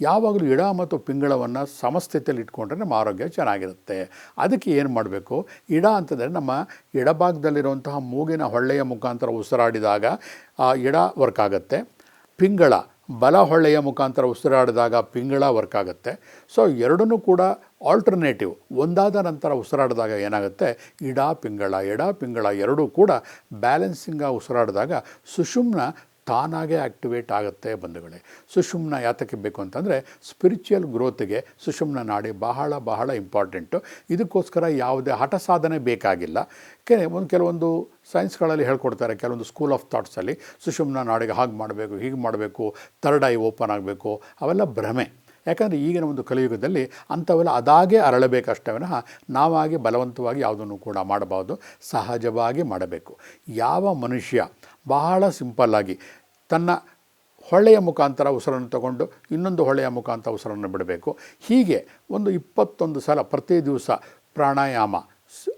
ಯಾವಾಗಲೂ ಇಡ ಮತ್ತು ಪಿಂಗಳವನ್ನು ಸಮಸ್ಥಿತಿಯಲ್ಲಿ ಇಟ್ಕೊಂಡ್ರೆ ನಮ್ಮ ಆರೋಗ್ಯ ಚೆನ್ನಾಗಿರುತ್ತೆ. ಅದಕ್ಕೆ ಏನು ಮಾಡಬೇಕು? ಇಡ ಅಂತಂದರೆ ನಮ್ಮ ಎಡಭಾಗದಲ್ಲಿರುವಂತಹ ಮೂಗಿನ ಹೊಳ್ಳೆಯ ಮುಖಾಂತರ ಉಸಿರಾಡಿದಾಗ, ಆ ಇಡ ವರ್ಕ್ ಆಗುತ್ತೆ. ಪಿಂಗಳ ಬಲ ಹೊಳ್ಳೆಯ ಮುಖಾಂತರ ಉಸಿರಾಡಿದಾಗ ಪಿಂಗಳ ವರ್ಕ್ ಆಗುತ್ತೆ. ಸೊ ಎರಡನ್ನೂ ಕೂಡ ಆಲ್ಟರ್ನೇಟಿವ್ ಒಂದಾದ ನಂತರ ಉಸಿರಾಡಿದಾಗ ಏನಾಗುತ್ತೆ? ಇಡಾ ಪಿಂಗಳ, ಎಡ ಪಿಂಗಳ ಎರಡೂ ಕೂಡ ಬ್ಯಾಲೆನ್ಸಿಂಗ ಉಸಿರಾಡಿದಾಗ ಸುಷುಮ್ನ ತಾನಾಗೇ ಆ್ಯಕ್ಟಿವೇಟ್ ಆಗುತ್ತೆ ಬಂಧುಗಳೇ. ಸುಷುಮ್ನ ಯಾತಕ್ಕೆ ಬೇಕು ಅಂತಂದರೆ ಸ್ಪಿರಿಚುವಲ್ ಗ್ರೋತ್ಗೆ ಸುಷುಮ್ನ ನಾಡಿ ಬಹಳ ಬಹಳ ಇಂಪಾರ್ಟೆಂಟು ಇದಕ್ಕೋಸ್ಕರ ಯಾವುದೇ ಹಠ ಸಾಧನೆ ಬೇಕಾಗಿಲ್ಲ. ಕೆ, ಒಂದು ಕೆಲವೊಂದು ಸೈನ್ಸ್ಗಳಲ್ಲಿ ಹೇಳ್ಕೊಡ್ತಾರೆ, ಕೆಲವೊಂದು ಸ್ಕೂಲ್ ಆಫ್ ಥಾಟ್ಸಲ್ಲಿ ಸುಷುಮ್ನ ನಾಡಿಗೆ ಹಾಗೆ ಮಾಡಬೇಕು, ಹೀಗೆ ಮಾಡಬೇಕು ಥರ್ಡ್ ಐ ಓಪನ್ ಆಗಬೇಕು, ಅವೆಲ್ಲ ಭ್ರಮೆ. ಯಾಕಂದರೆ ಈಗಿನ ಒಂದು ಕಲಿಯುಗದಲ್ಲಿ ಅಂಥವೆಲ್ಲ ಅದಾಗೆ ಅರಳಬೇಕಷ್ಟೇ ವಿನಃ ನಾವಾಗಿ ಬಲವಂತವಾಗಿ ಯಾವುದನ್ನು ಕೂಡ ಮಾಡಬಾರ್ದು, ಸಹಜವಾಗಿ ಮಾಡಬೇಕು. ಯಾವ ಮನುಷ್ಯ ಬಹಳ ಸಿಂಪಲ್ಲಾಗಿ ತನ್ನ ಹೊಳೆಯ ಮುಖಾಂತರ ಉಸಿರನ್ನು ತಗೊಂಡು ಇನ್ನೊಂದು ಹೊಳೆಯ ಮುಖಾಂತರ ಉಸಿರನ್ನು ಬಿಡಬೇಕು. ಹೀಗೆ ಒಂದು ಇಪ್ಪತ್ತೊಂದು ಸಲ ಪ್ರತಿ ದಿವಸ ಪ್ರಾಣಾಯಾಮ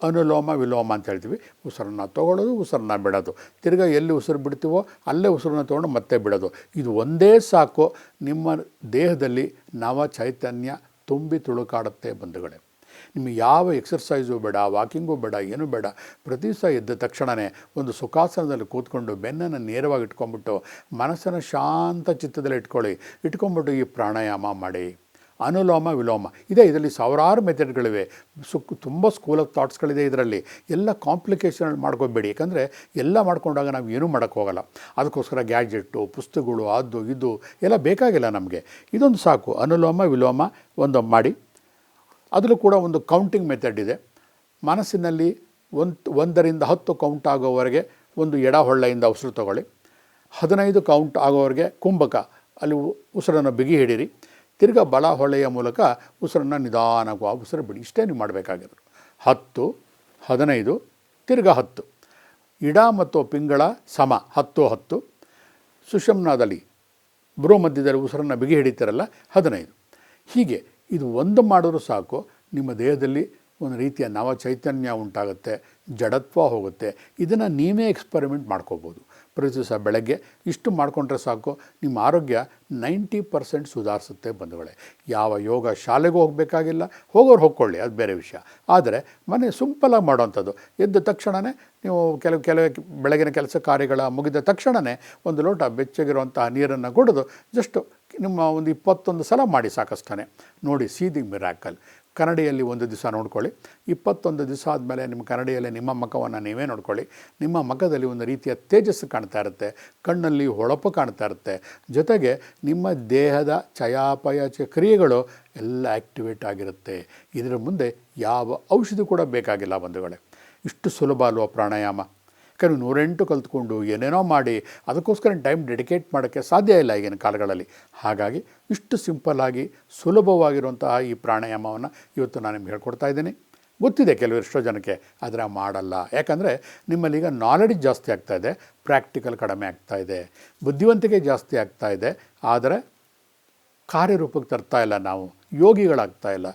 ಅನುಲೋಮ ವಿಲೋಮ ಅಂತ ಹೇಳ್ತೀವಿ. ಉಸಿರನ್ನು ತೊಗೊಳ್ಳೋದು, ಉಸಿರನ್ನ ಬಿಡೋದು. ತಿರ್ಗಾ ಎಲ್ಲಿ ಉಸಿರು ಬಿಡ್ತೀವೋ ಅಲ್ಲೇ ಉಸಿರನ್ನ ತೊಗೊಂಡು ಮತ್ತೆ ಬಿಡೋದು. ಇದು ಒಂದೇ ಸಾಕು. ನಿಮ್ಮ ದೇಹದಲ್ಲಿ ನವ ಚೈತನ್ಯ ತುಂಬಿ ತುಳುಕಾಡುತ್ತೆ ಬಂಧುಗಳೇ. ನಿಮಗೆ ಯಾವ ಎಕ್ಸರ್ಸೈಸು ಬೇಡ, ವಾಕಿಂಗು ಬೇಡ, ಏನೂ ಬೇಡ. ಪ್ರತಿ ಸಹ ಎದ್ದ ತಕ್ಷಣವೇ ಒಂದು ಸುಖಾಸನದಲ್ಲಿ ಕೂತ್ಕೊಂಡು ಬೆನ್ನನ್ನು ನೇರವಾಗಿ ಇಟ್ಕೊಂಡ್ಬಿಟ್ಟು ಮನಸ್ಸನ್ನು ಶಾಂತ ಚಿತ್ತದಲ್ಲಿ ಇಟ್ಕೊಳ್ಳಿ. ಇಟ್ಕೊಂಡ್ಬಿಟ್ಟು ಈ ಪ್ರಾಣಾಯಾಮ ಮಾಡಿ. ಅನುಲೋಮ ವಿಲೋಮ. ಇದೆ, ಇದರಲ್ಲಿ ಸಾವಿರಾರು ಮೆಥಡ್ಗಳಿವೆ. ಸು ತುಂಬ ಸ್ಕೂಲ್ ಆಫ್ ಥಾಟ್ಸ್ಗಳಿದೆ ಇದರಲ್ಲಿ. ಎಲ್ಲ ಕಾಂಪ್ಲಿಕೇಶನ್ ಮಾಡ್ಕೋಬೇಡಿ. ಯಾಕಂದರೆ ಎಲ್ಲ ಮಾಡ್ಕೊಂಡಾಗ ನಾವು ಏನೂ ಮಾಡೋಕ್ಕೆ ಹೋಗಲ್ಲ. ಅದಕ್ಕೋಸ್ಕರ ಗ್ಯಾಜೆಟ್ಟು, ಪುಸ್ತಕಗಳು, ಅದು, ಇದು ಎಲ್ಲ ಬೇಕಾಗಿಲ್ಲ ನಮಗೆ. ಇದೊಂದು ಸಾಕು. ಅನುಲೋಮ ವಿಲೋಮ ಒಂದು ಮಾಡಿ. ಅದರಲ್ಲೂ ಕೂಡ ಒಂದು ಕೌಂಟಿಂಗ್ ಮೆಥಡ್ ಇದೆ. ಮನಸ್ಸಿನಲ್ಲಿ ಒಂದು, ಒಂದರಿಂದ ಹತ್ತು ಕೌಂಟ್ ಆಗೋವರೆಗೆ ಒಂದು ಎಡ ಹೊಳ್ಳೆಯಿಂದ ಉಸಿರು ತಗೊಳ್ಳಿ. ಹದಿನೈದು ಕೌಂಟ್ ಆಗೋವರೆಗೆ ಕುಂಭಕ. ಅಲ್ಲಿ ಉಸಿರನ್ನು ಬಿಗಿ ಹಿಡೀರಿ. ತಿರ್ಗಾ ಬಲ ಹೊಳೆಯ ಮೂಲಕ ಉಸಿರನ್ನು ನಿಧಾನವಾಗಿ ಉಸಿರು ಬಿಡಿ. ಇಷ್ಟೇ ನೀವು ಮಾಡಬೇಕಾಗಿರೋದು. ಹತ್ತು, ಹದಿನೈದು, ತಿರ್ಗಾ ಹತ್ತು. ಇಡ ಮತ್ತು ಪಿಂಗಳ ಸಮ, ಹತ್ತು ಹತ್ತು. ಸುಷಮ್ನಾದಲ್ಲಿ ಬ್ರೋ ಮಧ್ಯದಲ್ಲಿ ಉಸಿರನ್ನು ಬಿಗಿ ಹಿಡಿತೀರಲ್ಲ, ಹದಿನೈದು. ಹೀಗೆ ಇದು ಒಂದು ಮಾಡಿದ್ರೂ ಸಾಕು, ನಿಮ್ಮ ದೇಹದಲ್ಲಿ ಒಂದು ರೀತಿಯ ನವ ಚೈತನ್ಯ ಉಂಟಾಗುತ್ತೆ, ಜಡತ್ವ ಹೋಗುತ್ತೆ. ಇದನ್ನು ನೀವೇ ಎಕ್ಸ್ಪರಿಮೆಂಟ್ ಮಾಡ್ಕೋಬೋದು. ಪ್ರತಿ ದಿವಸ ಬೆಳಗ್ಗೆ ಇಷ್ಟು ಮಾಡಿಕೊಂಡ್ರೆ ಸಾಕು. ನಿಮ್ಮ ಆರೋಗ್ಯ ನೈಂಟಿ ಪರ್ಸೆಂಟ್ ಸುಧಾರಿಸುತ್ತೆ ಬಂಧುಗಳೇ. ಯಾವ ಯೋಗ ಶಾಲೆಗೂ ಹೋಗಬೇಕಾಗಿಲ್ಲ, ಹೋಗೋರು ಹೋಗ್ಕೊಳ್ಳಿ, ಅದು ಬೇರೆ ವಿಷಯ. ಆದರೆ ಮನೆ ಸಿಂಪಲಾಗಿ ಮಾಡೋವಂಥದ್ದು. ಎದ್ದ ತಕ್ಷಣವೇ ನೀವು ಕೆಲವು, ಕೆಲವೇ ಬೆಳಗಿನ ಕೆಲಸ ಕಾರ್ಯಗಳ ಮುಗಿದ ತಕ್ಷಣವೇ ಒಂದು ಲೋಟ ಬೆಚ್ಚಗಿರುವಂತಹ ನೀರನ್ನು ಕುಡಿದು ಜಸ್ಟ್ ನಿಮ್ಮ ಒಂದು ಇಪ್ಪತ್ತೊಂದು ಸಲ ಮಾಡಿ ಸಾಕಷ್ಟೇ ನೋಡಿ ಸೀದಿ ಮಿರಾಕಲ್. ಕನ್ನಡಿಯಲ್ಲಿ ಒಂದು ದಿವಸ ನೋಡ್ಕೊಳ್ಳಿ. ಇಪ್ಪತ್ತೊಂದು ದಿವಸ ಆದಮೇಲೆ ನಿಮ್ಮ ಕನ್ನಡಿಯಲ್ಲಿ ನಿಮ್ಮ ಮುಖವನ್ನು ನೀವೇ ನೋಡ್ಕೊಳ್ಳಿ. ನಿಮ್ಮ ಮುಖದಲ್ಲಿ ಒಂದು ರೀತಿಯ ತೇಜಸ್ಸು ಕಾಣ್ತಾ ಇರುತ್ತೆ. ಕಣ್ಣಲ್ಲಿ ಹೊಳಪು ಕಾಣ್ತಾ ಇರುತ್ತೆ. ಜೊತೆಗೆ ನಿಮ್ಮ ದೇಹದ ಚಯಾಪಯ ಕ್ರಿಯೆಗಳು ಎಲ್ಲ ಆ್ಯಕ್ಟಿವೇಟ್ ಆಗಿರುತ್ತೆ. ಇದರ ಮುಂದೆ ಯಾವ ಔಷಧಿ ಕೂಡ ಬೇಕಾಗಿಲ್ಲ ಬಂಧುಗಳೇ. ಇಷ್ಟು ಸುಲಭ ಅಲ್ವ ಪ್ರಾಣಾಯಾಮ? ಯಾಕಂದ್ರೆ ನೂರೆಂಟು ಕಲ್ತ್ಕೊಂಡು ಏನೇನೋ ಮಾಡಿ ಅದಕ್ಕೋಸ್ಕರ ಟೈಮ್ ಡೆಡಿಕೇಟ್ ಮಾಡೋಕ್ಕೆ ಸಾಧ್ಯ ಇಲ್ಲ ಈಗಿನ ಕಾಲಗಳಲ್ಲಿ. ಹಾಗಾಗಿ ಇಷ್ಟು ಸಿಂಪಲ್ಲಾಗಿ ಸುಲಭವಾಗಿರುವಂತಹ ಈ ಪ್ರಾಣಾಯಾಮವನ್ನು ಇವತ್ತು ನಾನು ನಿಮ್ಗೆ ಹೇಳ್ಕೊಡ್ತಾ ಇದ್ದೀನಿ. ಗೊತ್ತಿದೆ ಕೆಲವು ಎಷ್ಟೋ ಜನಕ್ಕೆ ಆದರೆ ಮಾಡಲ್ಲ. ಯಾಕಂದರೆ ಈಗ ನಾಲೆಡ್ಜ್ ಜಾಸ್ತಿ ಆಗ್ತಾ ಇದೆ ಪ್ರಾಕ್ಟಿಕಲ್ ಕಡಿಮೆ ಆಗ್ತಾ ಇದೆ, ಬುದ್ಧಿವಂತಿಕೆ ಜಾಸ್ತಿ ಆಗ್ತಾ ಇದೆ, ಆದರೆ ಕಾರ್ಯರೂಪಕ್ಕೆ ತರ್ತಾ ಇಲ್ಲ ನಾವು, ಯೋಗಿಗಳಾಗ್ತಾ ಇಲ್ಲ.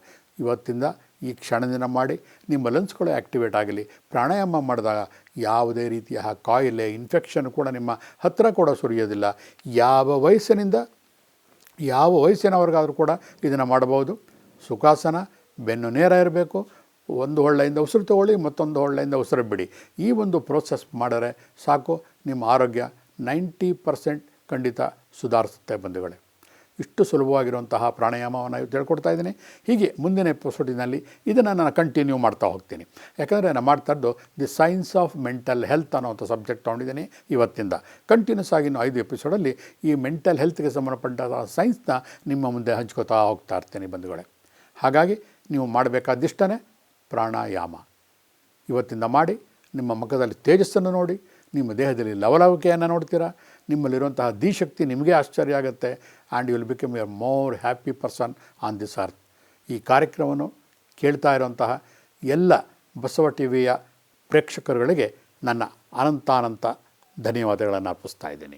ಇವತ್ತಿಂದ ಈ ಕ್ಷಣದಿಂದ ಮಾಡಿ ನಿಮ್ಮ ಲಂಗ್ಸ್ಗಳು ಆ್ಯಕ್ಟಿವೇಟ್ ಆಗಲಿ. ಪ್ರಾಣಾಯಾಮ ಮಾಡಿದಾಗ ಯಾವುದೇ ರೀತಿಯ ಕಾಯಿಲೆ ಇನ್ಫೆಕ್ಷನ್ ಕೂಡ ನಿಮ್ಮ ಹತ್ತಿರ ಕೂಡ ಸುರಿಯೋದಿಲ್ಲ. ಯಾವ ವಯಸ್ಸಿನಿಂದ, ಯಾವ ವಯಸ್ಸಿನವರೆಗಾದರೂ ಕೂಡ ಇದನ್ನು ಮಾಡಬಹುದು. ಸುಖಾಸನ, ಬೆನ್ನು ನೇರ ಇರಬೇಕು. ಒಂದು ಹೊಳ್ಳೆಯಿಂದ ಉಸಿರು ತಗೊಳ್ಳಿ, ಮತ್ತೊಂದು ಹೊಳ್ಳೆಯಿಂದ ಉಸಿರು ಬಿಡಿ. ಈ ಒಂದು ಪ್ರೋಸೆಸ್ ಮಾಡಿದ್ರೆ ಸಾಕು. ನಿಮ್ಮ ಆರೋಗ್ಯ ನೈಂಟಿ ಪರ್ಸೆಂಟ್ ಖಂಡಿತ ಸುಧಾರಿಸುತ್ತೆ ಬಂಧುಗಳೇ. ಇಷ್ಟು ಸುಲಭವಾಗಿರುವಂತಹ ಪ್ರಾಣಾಯಾಮವನ್ನು ಹೇಳ್ಕೊಡ್ತಾ ಇದ್ದೀನಿ. ಹೀಗೆ ಮುಂದಿನ ಎಪಿಸೋಡಿನಲ್ಲಿ ಇದನ್ನು ನಾನು ಕಂಟಿನ್ಯೂ ಮಾಡ್ತಾ ಹೋಗ್ತೀನಿ. ಯಾಕಂದರೆ ನಾನು ಮಾಡ್ತಾ ಇದ್ದು the science of mental health ಅನ್ನೋಂಥ ಸಬ್ಜೆಕ್ಟ್ ತೊಗೊಂಡಿದ್ದೀನಿ ಇವತ್ತಿಂದ. ಕಂಟಿನ್ಯೂಸ್ ಆಗಿ ಐದು ಎಪಿಸೋಡಲ್ಲಿ ಈ ಮೆಂಟಲ್ ಹೆಲ್ತ್ಗೆ ಸಂಬಂಧಪಟ್ಟ ಸೈನ್ಸ್ನ ನಿಮ್ಮ ಮುಂದೆ ಹಂಚ್ಕೋತಾ ಹೋಗ್ತಾ ಇರ್ತೀನಿ ಬಂಧುಗಳೇ. ಹಾಗಾಗಿ ನೀವು ಮಾಡಬೇಕಾದಿಷ್ಟೇ ಪ್ರಾಣಾಯಾಮ. ಇವತ್ತಿಂದ ಮಾಡಿ ನಿಮ್ಮ ಮುಖದಲ್ಲಿ ತೇಜಸ್ಸನ್ನು ನೋಡಿ, ನಿಮ್ಮ ದೇಹದಲ್ಲಿ ಲವಲವಿಕೆಯನ್ನು ನೋಡ್ತೀರಾ, ನಿಮ್ಮಲ್ಲಿರುವಂತಹ ದಿಶಕ್ತಿ ನಿಮಗೆ ಆಶ್ಚರ್ಯ ಆಗುತ್ತೆ and you will become a more happy person on this earth ಈ ಕಾರ್ಯಕ್ರಮವನ್ನು ಕೇಳ್ತಾ ಇರುವಂತಹ ಎಲ್ಲ ಬಸವ ಟಿ ವಿಯ ಪ್ರೇಕ್ಷಕರುಗಳಿಗೆ ನನ್ನ ಅನಂತಾನಂತ ಧನ್ಯವಾದಗಳನ್ನು ಅರ್ಪಿಸ್ತಾ ಇದ್ದೀನಿ.